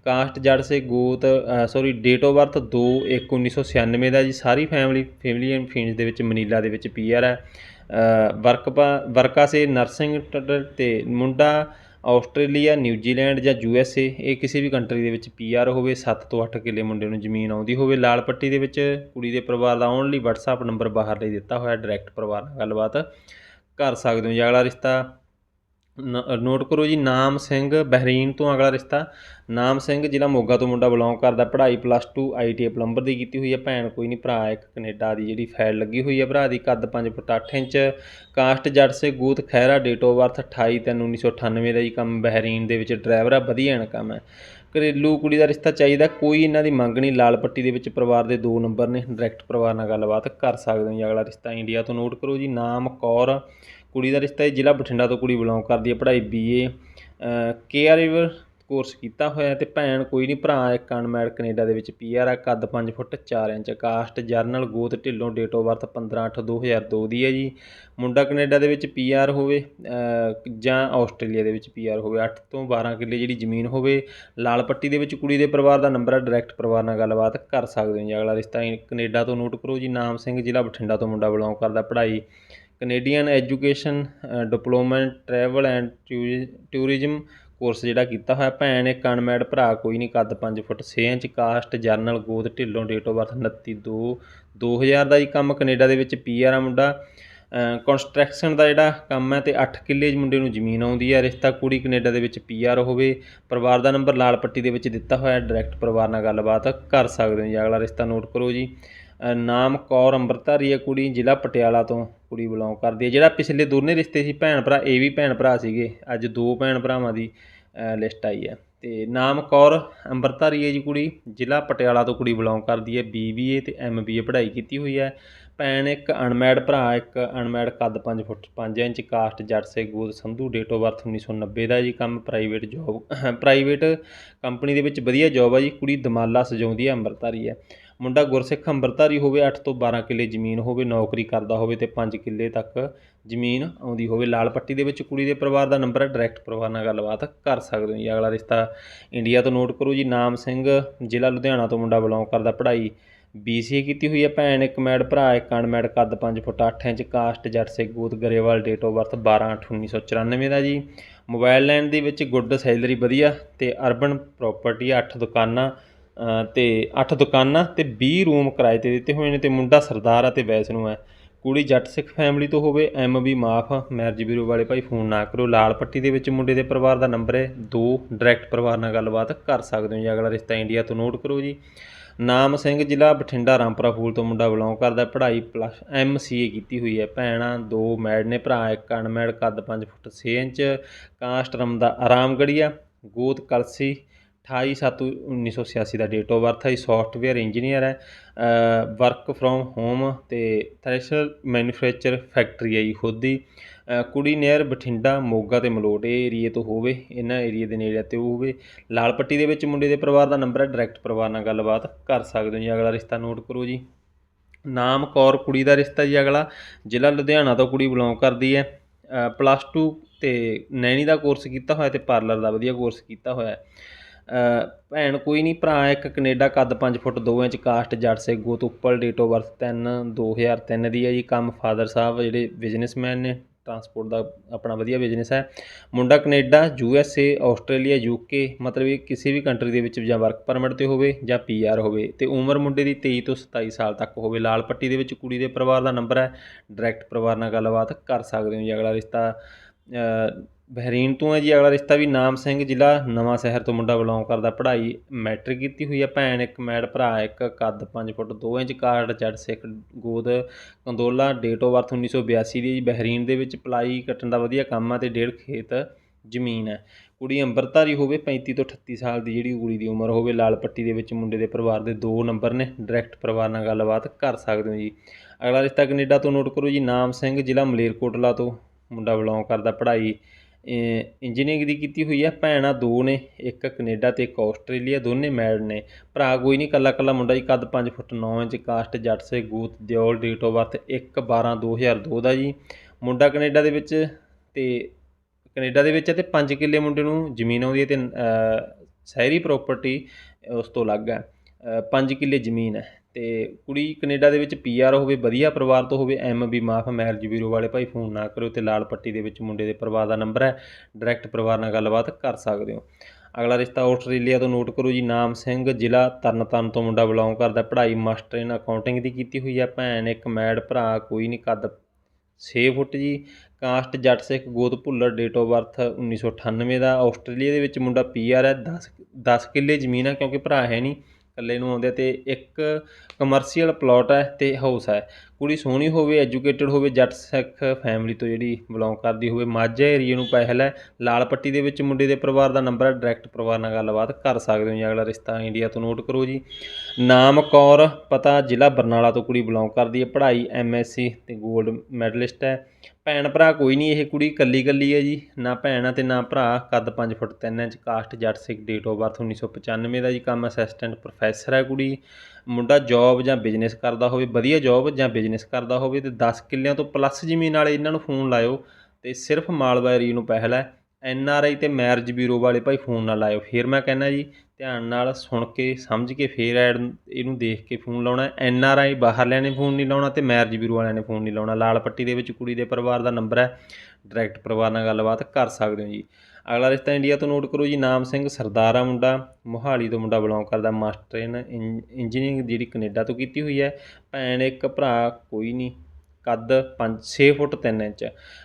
ਕਾਸਟ ਜੜ ਸੇ ਗੋਤ ਸੌਰੀ ਡੇਟ ਆਫ ਬਰਥ 2 1 1996 ਦਾ ਜੀ ਸਾਰੀ ਫੈਮਿਲੀ ਫੈਮਿਲੀ ਐਂਡ ਫੀਨਸ ਦੇ ਵਿੱਚ ਮਨੀਲਾ ਦੇ ਵਿੱਚ ਪੀਆਰ ਹੈ। ਅ, ਵਰਕ ਪਾ- ਵਰਕਾ ਸੇ ਨਰਸਿੰਗ ਟ- ਤੇ ਮੁੰਡਾ ਆਸਟ੍ਰੇਲੀਆ ਨਿਊਜ਼ੀਲੈਂਡ ਜਾਂ ਯੂ ਐਸ ਏ, ਇਹ ਕਿਸੇ ਵੀ ਕੰਟਰੀ ਦੇ ਵਿੱਚ ਪੀ ਆਰ ਹੋਵੇ, ਸੱਤ ਤੋਂ ਅੱਠ ਕਿੱਲੇ ਮੁੰਡੇ ਨੂੰ ਜ਼ਮੀਨ ਆਉਂਦੀ ਹੋਵੇ। ਲਾਲ ਪੱਟੀ ਦੇ ਵਿੱਚ ਕੁੜੀ ਦੇ ਪਰਿਵਾਰ ਦਾ ਆਉਣ ਲਈ WhatsApp ਨੰਬਰ ਬਾਹਰ ਲਈ ਦਿੱਤਾ ਹੋਇਆ ਡਾਇਰੈਕਟ ਪਰਿਵਾਰ ਨਾਲ ਗੱਲਬਾਤ ਕਰ ਸਕਦੇ ਹੋ। ਜਾਂ ਅਗਲਾ ਰਿਸ਼ਤਾ ਨੋਟ ਕਰੋ ਜੀ, ਨਾਮ ਸਿੰਘ ਬਹਿਰੀਨ ਤੋਂ ਅਗਲਾ ਰਿਸ਼ਤਾ। ਨਾਮ ਸਿੰਘ ਜ਼ਿਲ੍ਹਾ ਮੋਗਾ ਤੋਂ ਮੁੰਡਾ ਬਿਲੋਂਗ ਕਰਦਾ, ਪੜ੍ਹਾਈ ਪਲੱਸ 2 ਆਈਟੀਆਈ ਪਲੰਬਰ ਦੀ ਕੀਤੀ ਹੋਈ ਹੈ ਭੈਣ ਕੋਈ ਨਹੀਂ ਭਰਾ ਇੱਕ ਕੈਨੇਡਾ ਦੀ ਜਿਹੜੀ ਫਾਈਲ ਲੱਗੀ ਹੋਈ ਹੈ ਭਰਾ ਦੀ, ਕੱਦ 5 ਫੁੱਟ 8 ਇੰਚ। ਕਾਸਟ ਜੱਟ ਸੇ ਗੂਤ ਖੈਰਾ ਡੇਟ ਆਫ ਬਰਥ 28 ਤਿੰਨ 1998 ਦਾ ਜੀ ਕੰਮ ਬਹਿਰੀਨ ਦੇ ਵਿੱਚ ਡਰਾਈਵਰ ਆ, ਵਧੀਆ ਇਨਕਮ ਹੈ ਘਰੇਲੂ ਕੁੜੀ ਦਾ ਰਿਸ਼ਤਾ ਚਾਹੀਦਾ, ਕੋਈ ਇਹਨਾਂ ਦੀ ਮੰਗ ਨਹੀਂ ਲਾਲ ਪੱਟੀ ਦੇ ਵਿੱਚ ਪਰਿਵਾਰ ਦੇ ਦੋ ਨੰਬਰ ਨੇ ਡਾਇਰੈਕਟ ਪਰਿਵਾਰ ਨਾਲ ਗੱਲਬਾਤ ਕਰ ਸਕਦੇ ਹੋ ਜੀ ਅਗਲਾ ਰਿਸ਼ਤਾ। ਇੰਡੀਆ ਤੋਂ ਨੋਟ ਕਰੋ ਜੀ, ਨਾਮ ਕੌਰ ਕੁੜੀ ਦਾ ਰਿਸ਼ਤਾ ਹੈ ਜ਼ਿਲ੍ਹਾ ਬਠਿੰਡਾ ਤੋਂ ਕੁੜੀ ਬਿਲੋਂਗ ਕਰਦੀ ਹੈ, ਪੜ੍ਹਾਈ ਬੀਏ ਕੇਆਰ ਰਿਵਰ ਕੋਰਸ ਕੀਤਾ ਹੋਇਆ ਅਤੇ ਭੈਣ ਕੋਈ ਨਹੀਂ, ਭਰਾ ਇੱਕ ਅਨਮੈਡ ਕੈਨੇਡਾ ਦੇ ਵਿੱਚ ਪੀਆਰ ਆ ਕੱਦ ਪੰਜ ਫੁੱਟ ਚਾਰ ਇੰਚ ਕਾਸਟ ਜਰਨਲ, ਗੋਤ, ਢਿੱਲੋਂ ਡੇਟ ਆਫ ਬਰਥ 15 8 2002 ਦੀ ਹੈ ਜੀ। ਮੁੰਡਾ ਕੈਨੇਡਾ ਦੇ ਵਿੱਚ ਪੀਆਰ ਹੋਵੇ ਜਾਂ ਆਸਟ੍ਰੇਲੀਆ ਦੇ ਵਿੱਚ ਪੀਆਰ ਹੋਵੇ 8 ਤੋਂ 12 ਕਿੱਲੇ ਜਿਹੜੀ ਜ਼ਮੀਨ ਹੋਵੇ, ਲਾਲ ਪੱਟੀ ਦੇ ਵਿੱਚ ਕੁੜੀ ਦੇ ਪਰਿਵਾਰ ਦਾ ਨੰਬਰ ਹੈ ਡਾਇਰੈਕਟ ਪਰਿਵਾਰ ਨਾਲ ਗੱਲਬਾਤ ਕਰ ਸਕਦੇ ਹੋ ਜੀ। ਅਗਲਾ ਰਿਸ਼ਤਾ ਇਨ- ਕੈਨੇਡਾ ਤੋਂ ਨੋਟ ਕਰੋ ਜੀ, ਨਾਮ ਸਿੰਘ ਜ਼ਿਲ੍ਹਾ ਬਠਿੰਡਾ ਤੋਂ ਮੁੰਡਾ ਬਿਲੋਂਗ ਕਰਦਾ, ਪੜ੍ਹਾਈ Canadian education diploma, travel and tourism course ਜਿਹੜਾ ਕੀਤਾ ਹੋਇਆ ਭੈਣ, ਇੱਕ ਅਨਮੈਡ ਭਰਾ, ਕੋਈ ਨਹੀਂ, ਕੱਦ ਪੰਜ ਫੁੱਟ 6 ਇੰਚ, ਕਾਸਟ, ਜਰਨਲ, ਗੋਦ, ਢਿੱਲੋਂ, ਡੇਟ ਆਫ ਬਰਥ ਉਨੱਤੀ ਦੋ ਦੋ ਹਜ਼ਾਰ ਦਾ ਜੀ ਕੰਮ ਕੈਨੇਡਾ ਦੇ ਵਿੱਚ ਪੀਆਰ ਆ ਮੁੰਡਾ। ਕੰਸਟਰਕਸ਼ਨ ਦਾ ਜਿਹੜਾ ਕੰਮ ਹੈ ਤੇ 8 ਕਿੱਲੇ ਮੁੰਡੇ ਨੂੰ ਜ਼ਮੀਨ ਆਉਂਦੀ ਹੈ, ਰਿਸ਼ਤਾ ਕੁੜੀ ਕੈਨੇਡਾ ਦੇ ਵਿੱਚ ਪੀਆਰ ਹੋਵੇ, ਪਰਿਵਾਰ ਦਾ ਨੰਬਰ ਲਾਲ ਪੱਟੀ ਦੇ ਵਿੱਚ ਦਿੱਤਾ ਹੋਇਆ ਡਾਇਰੈਕਟ ਪਰਿਵਾਰ ਨਾਲ ਗੱਲਬਾਤ ਕਰ ਸਕਦੇ ਹੋ ਜੀ, ਅਗਲਾ ਰਿਸ਼ਤਾ ਨੋਟ ਕਰੋ ਜੀ। ਨਾਮ ਕੌਰ ਅੰਮ੍ਰਿਤਧਾਰੀ ਹੈ ਕੁੜੀ, ਜ਼ਿਲ੍ਹਾ ਪਟਿਆਲਾ ਤੋਂ ਕੁੜੀ ਬਿਲੋਂਗ ਕਰਦੀ ਹੈ। ਜਿਹੜਾ ਪਿਛਲੇ ਦੋਨੇ ਰਿਸ਼ਤੇ ਸੀ, ਭੈਣ ਭਰਾ, ਇਹ ਵੀ ਭੈਣ ਭਰਾ ਸੀਗੇ। ਅੱਜ ਦੋ ਭੈਣ ਭਰਾਵਾਂ ਦੀ ਲਿਸਟ ਆਈ ਹੈ। ਤੇ ਨਾਮ ਕੌਰ ਅੰਮ੍ਰਿਤਧਾਰੀ ਹੈ ਜੀ ਕੁੜੀ, ਜ਼ਿਲ੍ਹਾ ਪਟਿਆਲਾ ਤੋਂ ਕੁੜੀ ਬਿਲੋਂਗ ਕਰਦੀ ਹੈ। ਬੀਬੀਏ ਤੇ ਐਮਬੀਏ ਪੜ੍ਹਾਈ ਕੀਤੀ ਹੋਈ ਹੈ। ਭੈਣ ਇੱਕ ਅਨਮੈਡ ਭਰਾ, ਇੱਕ ਅਨਮੈਡ ਕੱਦ 5 ਫੁੱਟ 5 ਇੰਚ, ਕਾਸਟ ਜੱਟ ਸੇ ਗੋਦ ਸੰਧੂ ਡੇਟ ਆਫ ਬਰਥ 1990 ਦਾ ਜੀ ਕੰਮ ਪ੍ਰਾਈਵੇਟ ਜੋਬ ਪ੍ਰਾਈਵੇਟ ਕੰਪਨੀ ਦੇ ਵਿੱਚ ਵਧੀਆ ਜੋਬ ਆ ਜੀ। ਕੁੜੀ ਦਮਾਲਾ ਸਜਾਉਂਦੀ ਹੈ, ਅੰਮ੍ਰਿਤਧਾਰੀ ਹੈ। ਮੁੰਡਾ ਗੁਰਸਿੱਖ ਅੰਮ੍ਰਿਤਧਾਰੀ ਹੋਵੇ 8 ਤੋਂ 12 ਕਿੱਲੇ ਜ਼ਮੀਨ ਹੋਵੇ, ਨੌਕਰੀ ਕਰਦਾ ਹੋਵੇ ਤੇ 5 ਕਿੱਲੇ ਤੱਕ ਜ਼ਮੀਨ ਆਉਂਦੀ ਹੋਵੇ, ਲਾਲ ਪੱਟੀ ਦੇ ਵਿੱਚ ਕੁੜੀ ਦੇ ਪਰਿਵਾਰ ਦਾ ਨੰਬਰ ਹੈ ਡਾਇਰੈਕਟ ਪਰਿਵਾਰ ਨਾਲ ਗੱਲਬਾਤ ਕਰ ਸਕਦੇ ਹੋ ਜੀ। ਅਗਲਾ ਰਿਸ਼ਤਾ ਇੰਡੀਆ ਤੋਂ ਨੋਟ ਕਰੋ ਜੀ, ਨਾਮ ਸਿੰਘ, ਜ਼ਿਲ੍ਹਾ ਲੁਧਿਆਣਾ ਤੋਂ ਮੁੰਡਾ ਬਿਲੋਂਗ ਕਰਦਾ, ਪੜ੍ਹਾਈ ਬੀਸੀਏ ਕੀਤੀ ਹੋਈ ਹੈ, ਭੈਣ ਇੱਕ ਮੈਡ ਭਰਾ ਇੱਕ ਅਨਮੈਡ ਕੱਦ 5 ਫੁੱਟ 8 ਇੰਚ, ਕਾਸਟ ਜੱਟ ਸੇ ਗੋਤ ਗਰੇਵਾਲ ਡੇਟ ਆਫ ਬਰਥ 12 8 1994 ਦਾ ਜੀ। ਮੋਬਾਈਲ ਲੈਣ ਦੇ ਵਿੱਚ ਗੁੱਡ ਸੈਲਰੀ ਵਧੀਆ ਤੇ ਅਰਬਨ ਪ੍ਰਾਪਰਟੀ 8 ਦੁਕਾਨਾਂ ਤੇ 8 ਦੁਕਾਨਾਂ ਤੇ 20 ਰੂਮ ਕਿਰਾਏ ਤੇ ਦਿੱਤੇ ਹੋਏ ਨੇ ਤੇ ਮੁੰਡਾ ਸਰਦਾਰ ਆ ਤੇ ਵੈਸ ਨੂੰ ਹੈ ਕੁੜੀ ਜੱਟ ਸਿੱਖ ਫੈਮਿਲੀ ਤੋਂ ਹੋਵੇ ਐਮ ਵੀ ਮਾਫ ਮੈਰਿਜ ਬਿਊਰੋ ਵਾਲੇ ਭਾਈ ਫੋਨ ਨਾ ਕਰੋ ਲਾਲ ਪੱਟੀ ਦੇ ਵਿੱਚ ਮੁੰਡੇ ਦੇ ਪਰਿਵਾਰ ਦਾ ਨੰਬਰ ਹੈ 2 ਡਾਇਰੈਕਟ ਪਰਿਵਾਰ ਨਾਲ ਗੱਲਬਾਤ ਕਰ ਸਕਦੇ ਹੋ ਜੀ। ਅਗਲਾ ਰਿਸ਼ਤਾ ਇੰਡੀਆ ਤੋਂ ਨੋਟ ਕਰੋ ਜੀ। ਨਾਮ ਸਿੰਘ ਜ਼ਿਲ੍ਹਾ ਬਠਿੰਡਾ, ਰਾਮਪੁਰਾ ਫੂਲ ਤੋਂ ਮੁੰਡਾ ਬਿਲੋਂਗ ਕਰਦਾ ਪੜ੍ਹਾਈ ਪਲੱਸ ਐਮ ਸੀ ਏ ਕੀਤੀ ਹੋਈ ਹੈ। ਭੈਣਾਂ ਦੋ ਮੈਡ ਨੇ ਭਰਾ ਇੱਕ ਅਨਮੈਡ ਕੱਦ 5 ਫੁੱਟ 6 ਇੰਚ। ਕਾਸਟ ਰਮ ਦਾ ਆਰਾਮਗੜੀਆ ਗੋਤ ਕਲਸੀ 28 ਸੱਤ 1986 ਦਾ ਡੇਟ ਆਫ ਬਰਥ ਹੈ ਸੌਫਟਵੇਅਰ ਇੰਜੀਨੀਅਰ ਹੈ ਵਰਕ ਫਰੋਮ ਹੋਮ ਤੇ ਥ੍ਰੈਸ਼ਰ ਮੈਨੂਫੈਕਚਰ ਫੈਕਟਰੀ ਹੈ ਜੀ ਖੁਦ ਦੀ। ਕੁੜੀ ਨੇਅਰ ਬਠਿੰਡਾ, ਮੋਗਾ ਤੇ ਮਲੋਟ, ਇਹ ਏਰੀਏ ਤੋਂ ਹੋਵੇ, ਇਹਨਾਂ ਏਰੀਏ ਦੇ ਨੇੜੇ ਤੇ ਉਹ ਹੋਵੇ। ਲਾਲ ਪੱਟੀ ਦੇ ਵਿੱਚ ਮੁੰਡੇ ਦੇ ਪਰਿਵਾਰ ਦਾ ਨੰਬਰ ਹੈ ਡਾਇਰੈਕਟ ਪਰਿਵਾਰ ਨਾਲ ਗੱਲਬਾਤ ਕਰ ਸਕਦੇ ਹੋ ਜੀ। ਅਗਲਾ ਰਿਸ਼ਤਾ ਨੋਟ ਕਰੋ ਜੀ। ਨਾਮ ਕੌਰ, ਕੁੜੀ ਦਾ ਰਿਸ਼ਤਾ ਜੀ ਅਗਲਾ। ਜ਼ਿਲ੍ਹਾ ਲੁਧਿਆਣਾ ਤੋਂ ਕੁੜੀ ਬਿਲੋਂਗ ਕਰਦੀ ਹੈ। ਪਲੱਸ 2 ਤੇ ਨੈਣੀ ਦਾ ਕੋਰਸ ਕੀਤਾ ਹੋਇਆ ਤੇ ਪਾਰਲਰ ਦਾ ਵਧੀਆ ਕੋਰਸ ਕੀਤਾ ਹੋਇਆ ਭੈਣ, ਕੋਈ ਨਹੀਂ ਭਰਾ ਇੱਕ ਕੈਨੇਡਾ ਕੱਦ 5 ਫੁੱਟ 2 ਇੰਚ ਕਾਸਟ ਜੱਟ ਸੇ ਗੋਤ ਉੱਪਰ ਡੇਟ ਆਫ ਬਰਥ 3 2003 ਦੀ ਹੈ ਜੀ। ਕੰਮ ਫਾਦਰ ਸਾਹਿਬ ਜਿਹੜੇ ਬਿਜ਼ਨਸਮੈਨ ਨੇ ਟਰਾਂਸਪੋਰਟ ਦਾ ਆਪਣਾ ਵਧੀਆ ਬਿਜ਼ਨਸ ਹੈ। ਮੁੰਡਾ Canada U S A Australia U K ਮਤਲਬ ਇਹ ਕਿਸੇ ਵੀ ਕੰਟਰੀ ਦੇ ਵਿੱਚ ਜਾਂ ਵਰਕ ਪਰਮਿਟ ਤੇ ਹੋਵੇ ਜਾਂ ਪੀ ਆਰ ਹੋਵੇ ਤੇ ਉਮਰ ਮੁੰਡੇ ਦੀ 23 ਤੋਂ 27 ਸਾਲ ਤੱਕ ਹੋਵੇ। ਲਾਲ ਪੱਟੀ ਦੇ ਵਿੱਚ ਕੁੜੀ ਦੇ ਪਰਿਵਾਰ ਦਾ ਨੰਬਰ ਹੈ। ਡਾਇਰੈਕਟ ਪਰਿਵਾਰ ਨਾਲ ਗੱਲਬਾਤ ਕਰ ਸਕਦੇ ਹੋ ਜੀ। ਅਗਲਾ ਰਿਸ਼ਤਾ ਬਹਿਰੀਨ, ਤੋਂ ਹੈ ਜੀ, ਅਗਲਾ ਰਿਸ਼ਤਾ ਵੀ ਨਾਮ ਸਿੰਘ ਜ਼ਿਲ੍ਹਾ ਨਵਾਂ ਸ਼ਹਿਰ ਤੋਂ ਮੁੰਡਾ ਬਿਲੋਂਗ ਕਰਦਾ। ਪੜ੍ਹਾਈ ਮੈਟ੍ਰਿਕ ਕੀਤੀ ਹੋਈ ਹੈ ਭੈਣ, ਇੱਕ ਮੈਡ ਭਰਾ, ਇੱਕ ਕੱਦ 5 ਫੁੱਟ 2 ਇੰਚ, ਕਾਰਡ ਜੱਟ ਸਿੱਖ ਗੋਦ ਕੰਦੋਲਾ ਡੇਟ ਆਫ ਬਰਥ 1982 ਦੀ ਜੀ। ਬਹਿਰੀਨ ਦੇ ਵਿੱਚ ਪਲਾਈ ਕੱਟਣ ਦਾ ਵਧੀਆ ਕੰਮ ਆ ਤੇ ਡੇਢ ਖੇਤ ਜ਼ਮੀਨ ਹੈ ਕੁੜੀ ਅੰਬਰਧਾਰੀ ਹੋਵੇ 35 ਤੋਂ 38 ਸਾਲ ਦੀ ਜਿਹੜੀ ਕੁੜੀ ਦੀ ਉਮਰ ਹੋਵੇ, ਲਾਲ ਪੱਟੀ ਦੇ ਵਿੱਚ ਮੁੰਡੇ ਦੇ ਪਰਿਵਾਰ ਦੇ ਦੋ ਨੰਬਰ ਨੇ। ਡਾਇਰੈਕਟ ਪਰਿਵਾਰ ਨਾਲ ਗੱਲਬਾਤ ਕਰ ਸਕਦੇ ਹੋ ਜੀ। ਅਗਲਾ ਰਿਸ਼ਤਾ ਕੈਨੇਡਾ ਤੋਂ ਨੋਟ ਕਰੋ ਜੀ। ਨਾਮ ਸਿੰਘ ਜ਼ਿਲ੍ਹਾ ਮਲੇਰਕੋਟਲਾ ਤੋਂ ਮੁੰਡਾ ਬਿਲੋਂਗ ਕਰਦਾ। ਪੜ੍ਹਾਈ ਇੰਜੀਨੀਅਰਿੰਗ ਦੀ ਕੀਤੀ ਹੋਈ ਹੈ ਭੈਣਾਂ ਦੋ ਨੇ, ਇੱਕ ਕੈਨੇਡਾ ਤੇ ਇੱਕ ਆਸਟ੍ਰੇਲੀਆ, ਦੋਨੇ ਮੈਰਿਡ ਨੇ। ਭਰਾ ਕੋਈ ਨਹੀਂ ਕੱਲਾ ਕੱਲਾ ਮੁੰਡਾ ਜੀ, ਕੱਦ 5 ਫੁੱਟ 9 ਇੰਚ, ਕਾਸਟ ਜੱਟ ਸੇ ਗੂਤ, ਦਿਓਲ ਡੇਟ ਆਫ ਬਰਥ 1 12 2002 ਦਾ ਜੀ। ਮੁੰਡਾ ਕੈਨੇਡਾ ਦੇ ਵਿੱਚ ਤੇ ਕੈਨੇਡਾ ਦੇ ਵਿੱਚ ਹੈ ਤੇ 5 ਕਿੱਲੇ ਮੁੰਡੇ ਨੂੰ ਜ਼ਮੀਨ ਆਉਂਦੀ ਹੈ ਤੇ ਸ਼ਹਿਰੀ ਪ੍ਰਾਪਰਟੀ ਉਸ ਤੋਂ ਅਲੱਗ ਹੈ 5 ਕਿੱਲੇ ਜ਼ਮੀਨ ਹੈ ਅਤੇ ਕੁੜੀ ਕੈਨੇਡਾ ਦੇ ਵਿੱਚ ਪੀਆਰ ਹੋਵੇ, ਵਧੀਆ ਪਰਿਵਾਰ ਤੋਂ ਹੋਵੇ, ਐਮ ਵੀ ਮਾਫ ਮੈਰਿਜ ਬਿਊਰੋ ਵਾਲੇ ਭਾਈ ਫੋਨ ਨਾ ਕਰਿਓ ਤੇ ਲਾਲ ਪੱਟੀ ਦੇ ਵਿੱਚ ਮੁੰਡੇ ਦੇ ਪਰਿਵਾਰ ਦਾ ਨੰਬਰ ਹੈ, ਡਾਇਰੈਕਟ ਪਰਿਵਾਰ ਨਾਲ ਗੱਲਬਾਤ ਕਰ ਸਕਦੇ ਹੋ। ਅਗਲਾ ਰਿਸ਼ਤਾ ਆਸਟ੍ਰੇਲੀਆ ਤੋਂ ਨੋਟ ਕਰੋ ਜੀ, ਨਾਮ ਸਿੰਘ, ਜ਼ਿਲ੍ਹਾ ਤਰਨਤਾਰਨ ਤੋਂ ਮੁੰਡਾ ਬਿਲੋਂਗ ਕਰਦਾ, ਪੜ੍ਹਾਈ ਮਾਸਟਰ ਇਨ ਅਕਾਊਂਟਿੰਗ ਦੀ ਕੀਤੀ ਹੋਈ ਹੈ ਭੈਣ, ਇੱਕ ਮੈਡ ਭਰਾ, ਕੋਈ ਨਹੀਂ ਕੱਦ 6 ਫੁੱਟ ਜੀ, ਕਾਸਟ ਜੱਟ ਸਿੱਖ ਗੋਤ ਭੁੱਲਰ ਡੇਟ ਆਫ ਬਰਥ 1998 ਦਾ, ਆਸਟ੍ਰੇਲੀਆ ਦੇ ਵਿੱਚ ਮੁੰਡਾ ਪੀਆਰ ਹੈ 10 10 ਕਿੱਲੇ ਜ਼ਮੀਨ ਆ ਕਿਉਂਕਿ ਭਰਾ ਹੈ ਨਹੀਂ ਇਕੱਲੇ ਨੂੰ ਆਉਂਦੇ ਅਤੇ ਇੱਕ ਕਮਰਸ਼ੀਅਲ ਪਲੋਟ ਹੈ ਅਤੇ ਹਾਊਸ ਹੈ। ਕੁੜੀ ਸੋਹਣੀ ਹੋਵੇ ਐਜੂਕੇਟਡ ਹੋਵੇ, ਜੱਟ ਸਿੱਖ ਫੈਮਿਲੀ ਤੋਂ ਜਿਹੜੀ ਬਿਲੋਂਗ ਕਰਦੀ ਹੋਵੇ, ਮਾਝਾ ਏਰੀਏ ਨੂੰ ਪਹਿਲ ਹੈ, ਲਾਲ ਪੱਟੀ ਦੇ ਵਿੱਚ ਮੁੰਡੇ ਦੇ ਪਰਿਵਾਰ ਦਾ ਨੰਬਰ ਹੈ ਡਾਇਰੈਕਟ ਪਰਿਵਾਰ ਨਾਲ ਗੱਲਬਾਤ ਕਰ ਸਕਦੇ ਹੋ ਜੀ। ਅਗਲਾ ਰਿਸ਼ਤਾ ਇੰਡੀਆ ਤੋਂ ਨੋਟ ਕਰੋ ਜੀ। ਨਾਮ ਕੌਰ, ਪਤਾ ਜ਼ਿਲ੍ਹਾ ਬਰਨਾਲਾ ਤੋਂ ਕੁੜੀ ਬਿਲੋਂਗ ਕਰਦੀ ਹੈ, ਪੜ੍ਹਾਈ ਐਮਐਸਸੀ ਤੇ 골ਡ ਮੈਡਲਿਸਟ ਹੈ। ਭੈਣ ਭਰਾ ਕੋਈ ਨਹੀਂ, ਇਹ ਕੁੜੀ ਇਕੱਲੀ ਇਕੱਲੀ ਹੈ ਜੀ, ਨਾ ਭੈਣ ਆ ਤੇ ਨਾ ਭਰਾ, ਕੱਦ 5 ਫੁੱਟ 3 inch caste Jatt, Sikh date of birth 1995 ਦਾ ਜੀ, ਕੰਮ ਅਸਿਸਟੈਂਟ ਪ੍ਰੋਫੈਸਰ ਹੈ ਕੁੜੀ। ਮੁੰਡਾ ਜੋਬ ਜਾਂ ਬਿਜ਼ਨਸ ਕਰਦਾ ਹੋਵੇ, ਵਧੀਆ ਜੋਬ ਜਾਂ ਬਿਜ਼ਨਸ ਕਰਦਾ ਹੋਵੇ ਅਤੇ ਦਸ ਕਿੱਲਿਆਂ ਤੋਂ ਪਲੱਸ ਜ਼ਮੀਨ ਵਾਲੇ ਇਹਨਾਂ ਨੂੰ ਫੋਨ ਲਾਇਓ ਅਤੇ ਸਿਰਫ ਮਾਲਵਾ ਏਰੀਏ ਨੂੰ ਪਹਿਲ ਹੈ। ਐਨ ਆਰ ਆਈ ਅਤੇ ਮੈਰਿਜ ਬਿਊਰੋ ਵਾਲੇ ਭਾਈ ਫੋਨ ਨਾ ਲਾਇਓ। ਫਿਰ ਮੈਂ ਕਹਿੰਦਾ ਜੀ, ਧਿਆਨ ਨਾਲ ਸੁਣ ਕੇ, ਸਮਝ ਕੇ ਫਿਰ ਐਡ ਇਹਨੂੰ ਦੇਖ ਕੇ ਫੋਨ ਲਾਉਣਾ ਐਨ ਆਰ ਆਈ ਬਾਹਰਲਿਆਂ ਨੇ ਫੋਨ ਨਹੀਂ ਲਾਉਣਾ ਅਤੇ ਮੈਰਿਜ ਬਿਊਰੋ ਵਾਲਿਆਂ ਨੇ ਫੋਨ ਨਹੀਂ ਲਾਉਣਾ। ਲਾਲ ਪੱਟੀ ਦੇ ਵਿੱਚ ਕੁੜੀ ਦੇ ਪਰਿਵਾਰ ਦਾ ਨੰਬਰ ਹੈ। ਡਾਇਰੈਕਟ ਪਰਿਵਾਰ ਨਾਲ ਗੱਲਬਾਤ ਕਰ ਸਕਦੇ ਹੋ ਜੀ। ਅਗਲਾ ਰਿਸ਼ਤਾ ਇੰਡੀਆ ਤੋਂ ਨੋਟ ਕਰੋ ਜੀ ਨਾਮ ਸਿੰਘ ਸਰਦਾਰਾ ਮੁੰਡਾ ਮੋਹਾਲੀ ਤੋਂ ਮੁੰਡਾ ਬਿਲੋਂਗ ਕਰਦਾ ਮਾਸਟਰ ਇਨ ਇੰਜੀਨੀਅਰਿੰਗ ਜਿਹੜੀ ਕੈਨੇਡਾ ਤੋਂ ਕੀਤੀ ਹੋਈ ਹੈ। ਭੈਣ ਇੱਕ ਭਰਾ ਕੋਈ ਨਹੀਂ ਕੱਦ 5 6 ਫੁੱਟ 3 ਇੰਚ।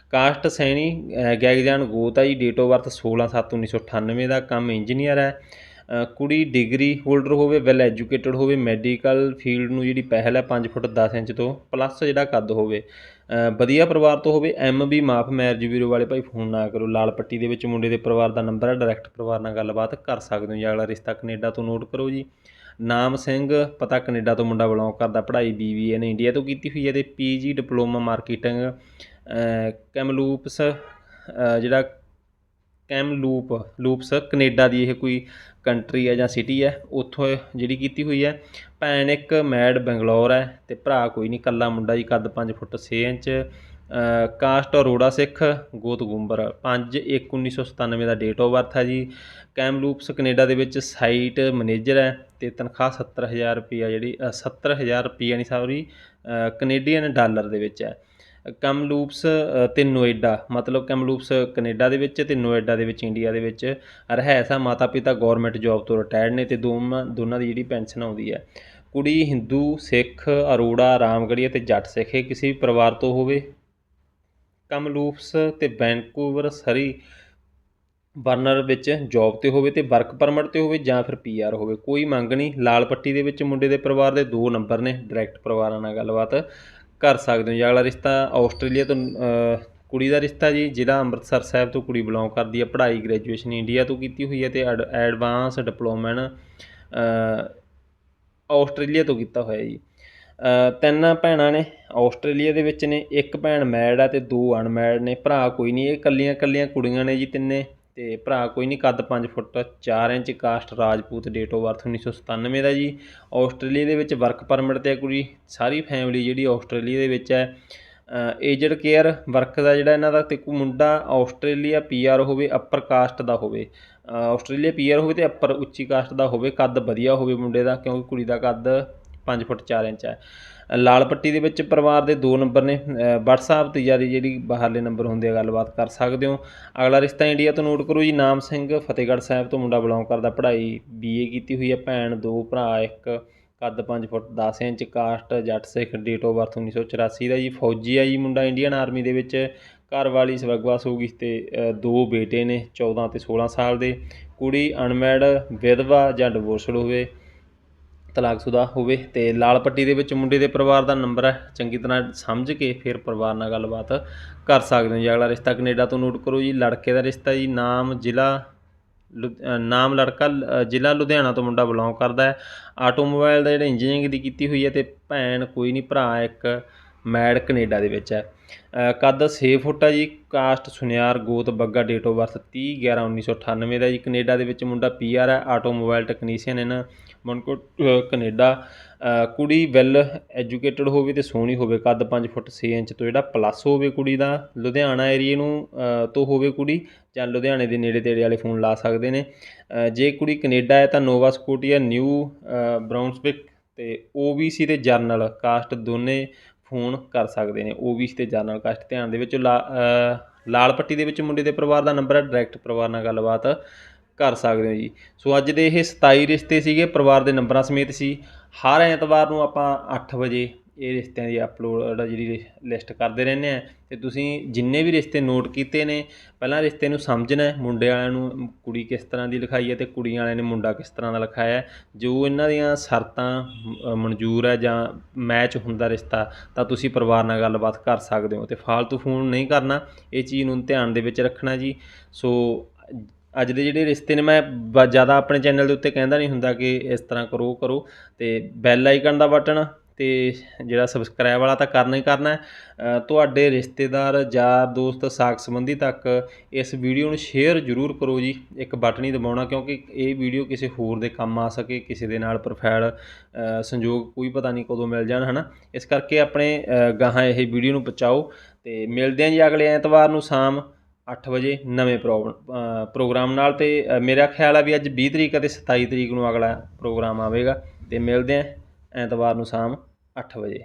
ਕਾਸਟ ਸੈਣੀ ਅ, ਗੈਗਜਾਨ ਗੋਤ ਜੀ ਡੇਟ ਆਫ ਬਰਥ 16 7 1998 ਦਾ ਕੰਮ ਇੰਜੀਨੀਅਰ ਹੈ। ਕੁੜੀ ਡਿਗਰੀ ਹੋਲਡਰ ਹੋਵੇ ਵੈਲ ਐਜੂਕੇਟਡ ਹੋਵੇ ਮੈਡੀਕਲ ਫੀਲਡ ਨੂੰ ਜਿਹੜੀ ਪਹਿਲ ਹੈ ਪੰਜ ਫੁੱਟ ਦਸ ਇੰਚ ਤੋਂ ਪਲੱਸ ਜਿਹੜਾ ਕੱਦ ਹੋਵੇ ਵਧੀਆ ਪਰਿਵਾਰ ਤੋਂ ਹੋਵੇ ਐਮ ਬੀ ਮਾਫ ਮੈਰਿਜ ਬਿਊਰੋ ਵਾਲੇ ਭਾਈ ਫੋਨ ਨਾ ਕਰੋ, ਲਾਲ ਪੱਟੀ ਦੇ ਵਿੱਚ ਮੁੰਡੇ ਦੇ ਪਰਿਵਾਰ ਦਾ ਨੰਬਰ ਹੈ ਡਾਇਰੈਕਟ ਪਰਿਵਾਰ ਨਾਲ ਗੱਲਬਾਤ ਕਰ ਸਕਦੇ ਹੋ ਜੀ, ਅਗਲਾ ਰਿਸ਼ਤਾ ਕੈਨੇਡਾ ਤੋਂ ਨੋਟ ਕਰੋ ਜੀ। ਨਾਮ ਸਿੰਘ, ਪਤਾ ਕੈਨੇਡਾ ਤੋਂ ਮੁੰਡਾ ਬਿਲੋਂਗ ਕਰਦਾ, ਪੜ੍ਹਾਈ ਬੀਬੀਏ ਨੇ ਇੰਡੀਆ ਤੋਂ ਕੀਤੀ ਹੋਈ ਹੈ, ਤੇ ਪੀਜੀ ਡਿਪਲੋਮਾ ਮਾਰਕੀਟਿੰਗ ਕੈਮਲੂਪਸ ਜਿਹੜਾ ਕੈਮਲੂਪ ਲੂਪਸ ਕੈਨੇਡਾ ਦੀ ਇਹ ਕੋਈ ਕੰਟਰੀ ਹੈ ਜਾਂ ਸਿਟੀ ਹੈ ਉੱਥੋਂ ਜਿਹੜੀ ਕੀਤੀ ਹੋਈ ਹੈ। ਭੈਣ ਇੱਕ ਮੈਡ ਬੰਗਲੌਰ ਹੈ ਤੇ ਭਰਾ ਕੋਈ ਨਹੀਂ ਕੱਲਾ ਮੁੰਡਾ ਜੀ ਕੱਦ 5 foot 6 inch caste Arora Sikh ਗੋਤ ਗੁੰਬਰ। 5 1 1997 ਦਾ ਡੇਟ ਆਫ ਬਰਥ ਹੈ ਜੀ। ਕੈਮਲੂਪਸ ਕੈਨੇਡਾ ਦੇ ਵਿੱਚ ਸਾਈਟ ਮੈਨੇਜਰ ਹੈ ਤੇ ਤਨਖਾਹ 70000 ਰੁਪਈਆ ਜਿਹੜੀ ਅ, 70000 ਰੁਪਈਆ ਨਹੀਂ ਸੌਰੀ ਕੈਨੇਡੀਅਨ ਡਾਲਰ ਦੇ ਵਿੱਚ ਹੈ। ਕਮਲੂਪਸ ਅ, ਤੇ ਨੋਇਡਾ ਮਤਲਬ ਕਮਲੂਪਸ ਕੈਨੇਡਾ ਦੇ ਵਿੱਚ ਤੇ ਨੋਇਡਾ ਦੇ ਵਿੱਚ ਇੰਡੀਆ ਦੇ ਵਿੱਚ ਰਹਿਸ ਆ ਮਾਤਾ ਪਿਤਾ ਗਵਰਨਮੈਂਟ ਜੌਬ ਤੋਂ ਰਿਟਾਇਰਡ ਨੇ ਤੇ ਦੋਵਾਂ ਦੋਨਾਂ ਦੀ ਜਿਹੜੀ ਪੈਨਸ਼ਨ ਆਉਂਦੀ ਹੈ। ਕੁੜੀ ਹਿੰਦੂ ਸਿੱਖ ਅਰੋੜਾ ਰਾਮਗੜੀਆ ਤੇ ਜੱਟ ਸਿੱਖ ਇਹ ਕਿਸੇ ਵੀ ਪਰਿਵਾਰ ਤੋਂ ਹੋਵੇ। ਕਮਲੂਪਸ ਤੇ ਵੈਨਕੂਵਰ ਸਰੀ ਬਰਨਰ ਵਿੱਚ ਜੌਬ ਤੇ ਹੋਵੇ ਤੇ ਵਰਕ ਪਰਮਿਟ ਤੇ ਹੋਵੇ ਜਾਂ ਫਿਰ ਪੀਆਰ ਹੋਵੇ ਕੋਈ ਮੰਗ ਨਹੀਂ। ਲਾਲ ਪੱਟੀ ਦੇ ਵਿੱਚ ਮੁੰਡੇ ਦੇ ਪਰਿਵਾਰ ਦੇ ਦੋ ਨੰਬਰ ਨੇ ਡਾਇਰੈਕਟ ਪਰਿਵਾਰਾਂ ਨਾਲ ਗੱਲਬਾਤ। ਕਰ ਸਕਦੇ ਹੋ ਜੀ। ਅਗਲਾ ਰਿਸ਼ਤਾ ਆਸਟ੍ਰੇਲੀਆ ਤੋਂ ਕੁੜੀ ਦਾ ਰਿਸ਼ਤਾ ਜੀ ਜ਼ਿਲ੍ਹਾ ਅੰਮ੍ਰਿਤਸਰ ਸਾਹਿਬ ਤੋਂ ਕੁੜੀ ਬਿਲੋਂਗ ਕਰਦੀ ਹੈ। ਪੜ੍ਹਾਈ ਗ੍ਰੈਜੂਏਸ਼ਨ ਇੰਡੀਆ ਤੋਂ ਕੀਤੀ ਹੋਈ ਹੈ ਤੇ ਐਡ- ਐਡਵਾਂਸ ਡਿਪਲੋਮਾ ਅ, ਆਸਟ੍ਰੇਲੀਆ ਤੋਂ ਕੀਤਾ ਹੋਇਆ ਜੀ। ਤਿੰਨ ਭੈਣਾਂ ਨੇ ਆਸਟ੍ਰੇਲੀਆ ਦੇ ਵਿੱਚ ਨੇ। ਇੱਕ ਭੈਣ ਮੈਡ ਆ ਤੇ ਦੋ ਅਨਮੈਡ ਨੇ। ਭਰਾ ਕੋਈ ਨਹੀਂ ਇਹ ਕੱਲੀਆਂ ਕੱਲੀਆਂ ਕੁੜੀਆਂ ਨੇ ਜੀ ਤਿੰਨੇ। ਅਤੇ ਭਰਾ ਕੋਈ ਨਹੀਂ ਕੱਦ ਪੰਜ ਫੁੱਟ ਚਾਰ inch caste Rajput date of birth 1997 ਦਾ ਜੀ। ਆਸਟ੍ਰੇਲੀਆ ਦੇ ਵਿੱਚ ਵਰਕ ਪਰਮਿਟ ਤੇ ਆ ਕੁੜੀ ਸਾਰੀ ਫੈਮਿਲੀ ਜਿਹੜੀ ਆਸਟ੍ਰੇਲੀਆ ਦੇ ਵਿੱਚ ਹੈ। ਏਜਡ ਕੇਅਰ ਵਰਕ ਦਾ ਜਿਹੜਾ ਇਹਨਾਂ ਦਾ ਤੇ ਕੋਈ ਮੁੰਡਾ ਆਸਟ੍ਰੇਲੀਆ ਪੀਆਰ ਹੋਵੇ ਅਪਰ ਕਾਸਟ ਦਾ ਹੋਵੇ। ਅ, ਆਸਟ੍ਰੇਲੀਆ ਪੀਆਰ ਹੋਵੇ ਤੇ ਅਪਰ ਉੱਚੀ ਕਾਸਟ ਦਾ ਹੋਵੇ ਕੱਦ ਵਧੀਆ ਹੋਵੇ ਮੁੰਡੇ ਦਾ ਕਿਉਂਕਿ ਕੁੜੀ ਦਾ ਕੱਦ 5 ਫੁੱਟ 4 ਇੰਚ ਹੈ। ਲਾਲ ਪੱਟੀ ਦੇ ਵਿੱਚ ਪਰਿਵਾਰ ਦੇ ਦੋ ਨੰਬਰ ਨੇ। ਅ, WhatsApp ਤੇ ਜਾਰੀ ਜਿਹੜੀ ਬਾਹਰਲੇ ਨੰਬਰ ਹੁੰਦੇ ਆ ਗੱਲਬਾਤ ਕਰ ਸਕਦੇ ਹੋ। ਅਗਲਾ ਰਿਸ਼ਤਾ ਇੰਡੀਆ ਤੋਂ ਨੋਟ ਕਰੋ ਜੀ ਨਾਮ ਸਿੰਘ ਫਤਿਹਗੜ੍ਹ ਸਾਹਿਬ ਤੋਂ ਮੁੰਡਾ ਬਿਲੋਂਗ ਕਰਦਾ ਪੜ੍ਹਾਈ ਬੀਏ ਕੀਤੀ ਹੋਈ ਹੈ ਭੈਣ ਦੋ ਭਰਾ ਇੱਕ ਕੱਦ 5 foot 10 inch caste Jatt Sikh date of birth 1984 ਦਾ ਜੀ। ਫੌਜੀ ਆ ਜੀ ਮੁੰਡਾ ਇੰਡੀਅਨ ਆਰਮੀ ਦੇ ਵਿੱਚ ਘਰ ਵਾਲੀ ਸਵਰਗਵਾਸ ਹੋ ਗਈ ਤੇ ਦੋ ਬੇਟੇ ਨੇ 14 ਤੇ 16 ਸਾਲ ਦੇ। ਕੁੜੀ ਅਨਮੈਡ ਵਿਧਵਾ ਜਾਂ ਡਿਵੋਰਸਡ ਹੋਵੇ। ਤਲਾਕਸ਼ੁਦਾ ਹੋਵੇ ਤੇ ਲਾਲ ਪੱਟੀ ਦੇ ਵਿੱਚ ਮੁੰਡੇ ਦੇ ਪਰਿਵਾਰ ਦਾ ਨੰਬਰ ਹੈ। ਚੰਗੀ ਤਰ੍ਹਾਂ ਸਮਝ ਕੇ ਫਿਰ ਪਰਿਵਾਰ ਨਾਲ ਗੱਲਬਾਤ ਕਰ ਸਕਦੇ ਹੋ ਜੀ। ਅਗਲਾ ਰਿਸ਼ਤਾ ਕੈਨੇਡਾ ਤੋਂ ਨੋਟ ਕਰੋ ਜੀ। ਲੜਕੇ ਦਾ ਰਿਸ਼ਤਾ ਜੀ। ਨਾਮ ਜ਼ਿਲ੍ਹਾ ਲੁ- ਨਾਮ ਲੜਕਾ ਜ਼ਿਲ੍ਹਾ ਲੁਧਿਆਣਾ ਤੋਂ ਮੁੰਡਾ ਬਿਲੋਂਗ ਕਰਦਾ ਹੈ। ਆਟੋਮੋਬਾਈਲ ਦਾ ਜਿਹੜਾ ਇੰਜੀਨੀਅਰਿੰਗ ਦੀ ਕੀਤੀ ਹੋਈ ਹੈ ਤੇ ਭੈਣ ਕੋਈ ਨਹੀਂ, ਭਰਾ ਇੱਕ ਮੈਡ ਕੈਨੇਡਾ ਦੇ ਵਿੱਚ ਹੈ। ਕੱਦ 6 ਫੁੱਟ ਹੈ ਜੀ। ਕਾਸਟ ਸੁਨਿਆਰ ਗੋਤ ਬੱਗਾ ਡੇਟ ਆਫ ਬਰਥ 30 11 1998 ਦਾ ਜੀ। ਕੈਨੇਡਾ ਦੇ ਵਿੱਚ ਮੁੰਡਾ ਪੀਆਰ ਹੈ। ਆਟੋਮੋਬਾਈਲ ਟੈਕਨੀਸ਼ੀਅਨ ਇਨ ਮਨਕੋਟ ਅ, ਕੈਨੇਡਾ ਕੁੜੀ ਵੈਲ ਐਜੂਕੇਟਡ ਹੋਵੇ ਤੇ ਸੋਹਣੀ ਹੋਵੇ ਕੱਦ 5 ਫੁੱਟ 6 ਇੰਚ ਤੋਂ ਜਿਹੜਾ ਪਲੱਸ ਹੋਵੇ ਕੁੜੀ ਦਾ ਲੁਧਿਆਣਾ ਏਰੀਏ ਨੂੰ ਤੋਂ ਹੋਵੇ ਕੁੜੀ ਜਾਂ ਲੁਧਿਆਣੇ ਦੇ ਨੇੜੇ ਤੇੜੇ ਵਾਲੇ ਫੋਨ ਲਾ ਸਕਦੇ ਨੇ। ਜੇ ਕੁੜੀ ਕੈਨੇਡਾ ਹੈ ਤਾਂ ਨੋਵਾ ਸਕੋਟੀਆ ਨਿਊ ਅ, ਬਰਾਊਨਸਵਿਕ ਤੇ OBC ਤੇ ਜਰਨਲ ਕਾਸਟ ਦੋਨੇ ਫੋਨ ਕਰ ਸਕਦੇ ਨੇ। OBC ਤੇ ਜਰਨਲ ਕਾਸਟ ਧਿਆਨ ਦੇ ਵਿੱਚ ਲਾ- ਲਾਲ ਪੱਟੀ ਦੇ ਵਿੱਚ ਮੁੰਡੇ ਦੇ ਪਰਿਵਾਰ ਦਾ ਨੰਬਰ ਹੈ ਡਾਇਰੈਕਟ ਪਰਿਵਾਰ ਨਾਲ ਗੱਲਬਾਤ। ਕਰ ਸਕਦੇ ਹੋ ਜੀ। ਸੋ ਅੱਜ ਦੇ ਇਹ 27 ਰਿਸ਼ਤੇ ਸੀਗੇ, ਪਰਿਵਾਰ ਦੇ ਨੰਬਰਾਂ ਸਮੇਤ ਸੀ। ਹਰ ਐਤਵਾਰ ਨੂੰ ਆਪਾਂ 8 ਵਜੇ ਇਹ ਰਿਸ਼ਤਿਆਂ ਦੀ ਅਪਲੋਡ ਜਿਹੜੀ ਲਿਸਟ ਕਰਦੇ ਰਹਿੰਦੇ ਆ ਤੇ ਤੁਸੀਂ ਜਿੰਨੇ ਵੀ ਰਿਸ਼ਤੇ ਨੋਟ ਕੀਤੇ ਨੇ, ਪਹਿਲਾਂ ਰਿਸ਼ਤੇ ਨੂੰ ਸਮਝਣਾ ਹੈ। ਮੁੰਡੇ ਵਾਲਿਆਂ ਨੂੰ ਕੁੜੀ ਕਿਸ ਤਰ੍ਹਾਂ ਦੀ ਲਿਖਾਈ ਹੈ ਤੇ ਕੁੜੀਆਂ ਵਾਲਿਆਂ ਨੇ ਮੁੰਡਾ ਕਿਸ ਤਰ੍ਹਾਂ ਦਾ ਲਿਖਾਇਆ ਹੈ। ਜੋ ਇਹਨਾਂ ਦੀਆਂ ਸ਼ਰਤਾਂ ਮਨਜ਼ੂਰ ਹੈ ਜਾਂ ਮੈਚ ਹੁੰਦਾ ਰਿਸ਼ਤਾ, ਤਾਂ ਤੁਸੀਂ ਪਰਿਵਾਰ ਨਾਲ ਗੱਲਬਾਤ ਕਰ ਸਕਦੇ ਹੋ। ਤੇ ਫਾਲਤੂ ਫੋਨ ਨਹੀਂ ਕਰਨਾ। ਇਹ ਚੀਜ਼ ਨੂੰ ਧਿਆਨ ਦੇ ਵਿੱਚ ਰੱਖਣਾ ਜੀ। ਸੋ ਅੱਜ ਦੇ ਜਿਹੜੇ ਰਿਸ਼ਤੇ ਨੇ ਮੈਂ ਬ- ਜ਼ਿਆਦਾ ਆਪਣੇ ਚੈਨਲ ਦੇ ਉੱਤੇ ਕਹਿੰਦਾ ਨਹੀਂ ਹੁੰਦਾ ਕਿ ਇਸ ਤਰ੍ਹਾਂ ਕਰੋ ਉਹ ਕਰੋ। ਅਤੇ ਬੈਲ ਆਈਕਨ ਦਾ ਬਟਨ ਅਤੇ ਜਿਹੜਾ ਸਬਸਕ੍ਰਾਈਬ ਵਾਲਾ ਤਾਂ ਕਰਨਾ ਹੀ ਕਰਨਾ ਤੁਹਾਡੇ ਰਿਸ਼ਤੇਦਾਰ ਯਾਰ ਦੋਸਤ ਸਾਕ ਸੰਬੰਧੀ ਤੱਕ ਇਸ ਵੀਡੀਓ ਨੂੰ ਸ਼ੇਅਰ ਜ਼ਰੂਰ ਕਰੋ ਜੀ। ਇੱਕ ਬਟਨ ਹੀ ਦਬਾਉਣਾ ਕਿਉਂਕਿ ਇਹ ਵੀਡੀਓ ਕਿਸੇ ਹੋਰ ਦੇ ਕੰਮ ਆ ਸਕੇ ਕਿਸੇ ਦੇ ਨਾਲ ਪ੍ਰੋਫਾਈਲ ਅ, ਸੰਯੋਗ ਕੋਈ ਪਤਾ ਨਹੀਂ ਕਦੋਂ ਮਿਲ ਜਾਣ ਹਨਾ? ਇਸ ਕਰਕੇ ਆਪਣੇ ਗਾਹਾਂ ਇਹ ਵੀਡੀਓ ਨੂੰ ਪਹੁੰਚਾਓ ਅਤੇ ਮਿਲਦੇ ਹਾਂ ਜੀ ਅਗਲੇ ਐਤਵਾਰ ਨੂੰ ਸ਼ਾਮ। ਅੱਠ ਵਜੇ ਨਵੇਂ ਪ੍ਰੋਗਰਾਮ ਪ੍ਰੋਗਰਾਮ ਨਾਲ ਤੇ ਮੇਰਾ ਖਿਆਲ ਆ ਵੀ ਅੱਜ 20 ਤਰੀਕ ਅਤੇ 27 ਤਰੀਕ ਨੂੰ ਅਗਲਾ ਪ੍ਰੋਗਰਾਮ ਆਵੇਗਾ ਤੇ ਮਿਲਦੇ ਹਾਂ ਐਤਵਾਰ ਨੂੰ ਸ਼ਾਮ ਅੱਠ ਵਜੇ।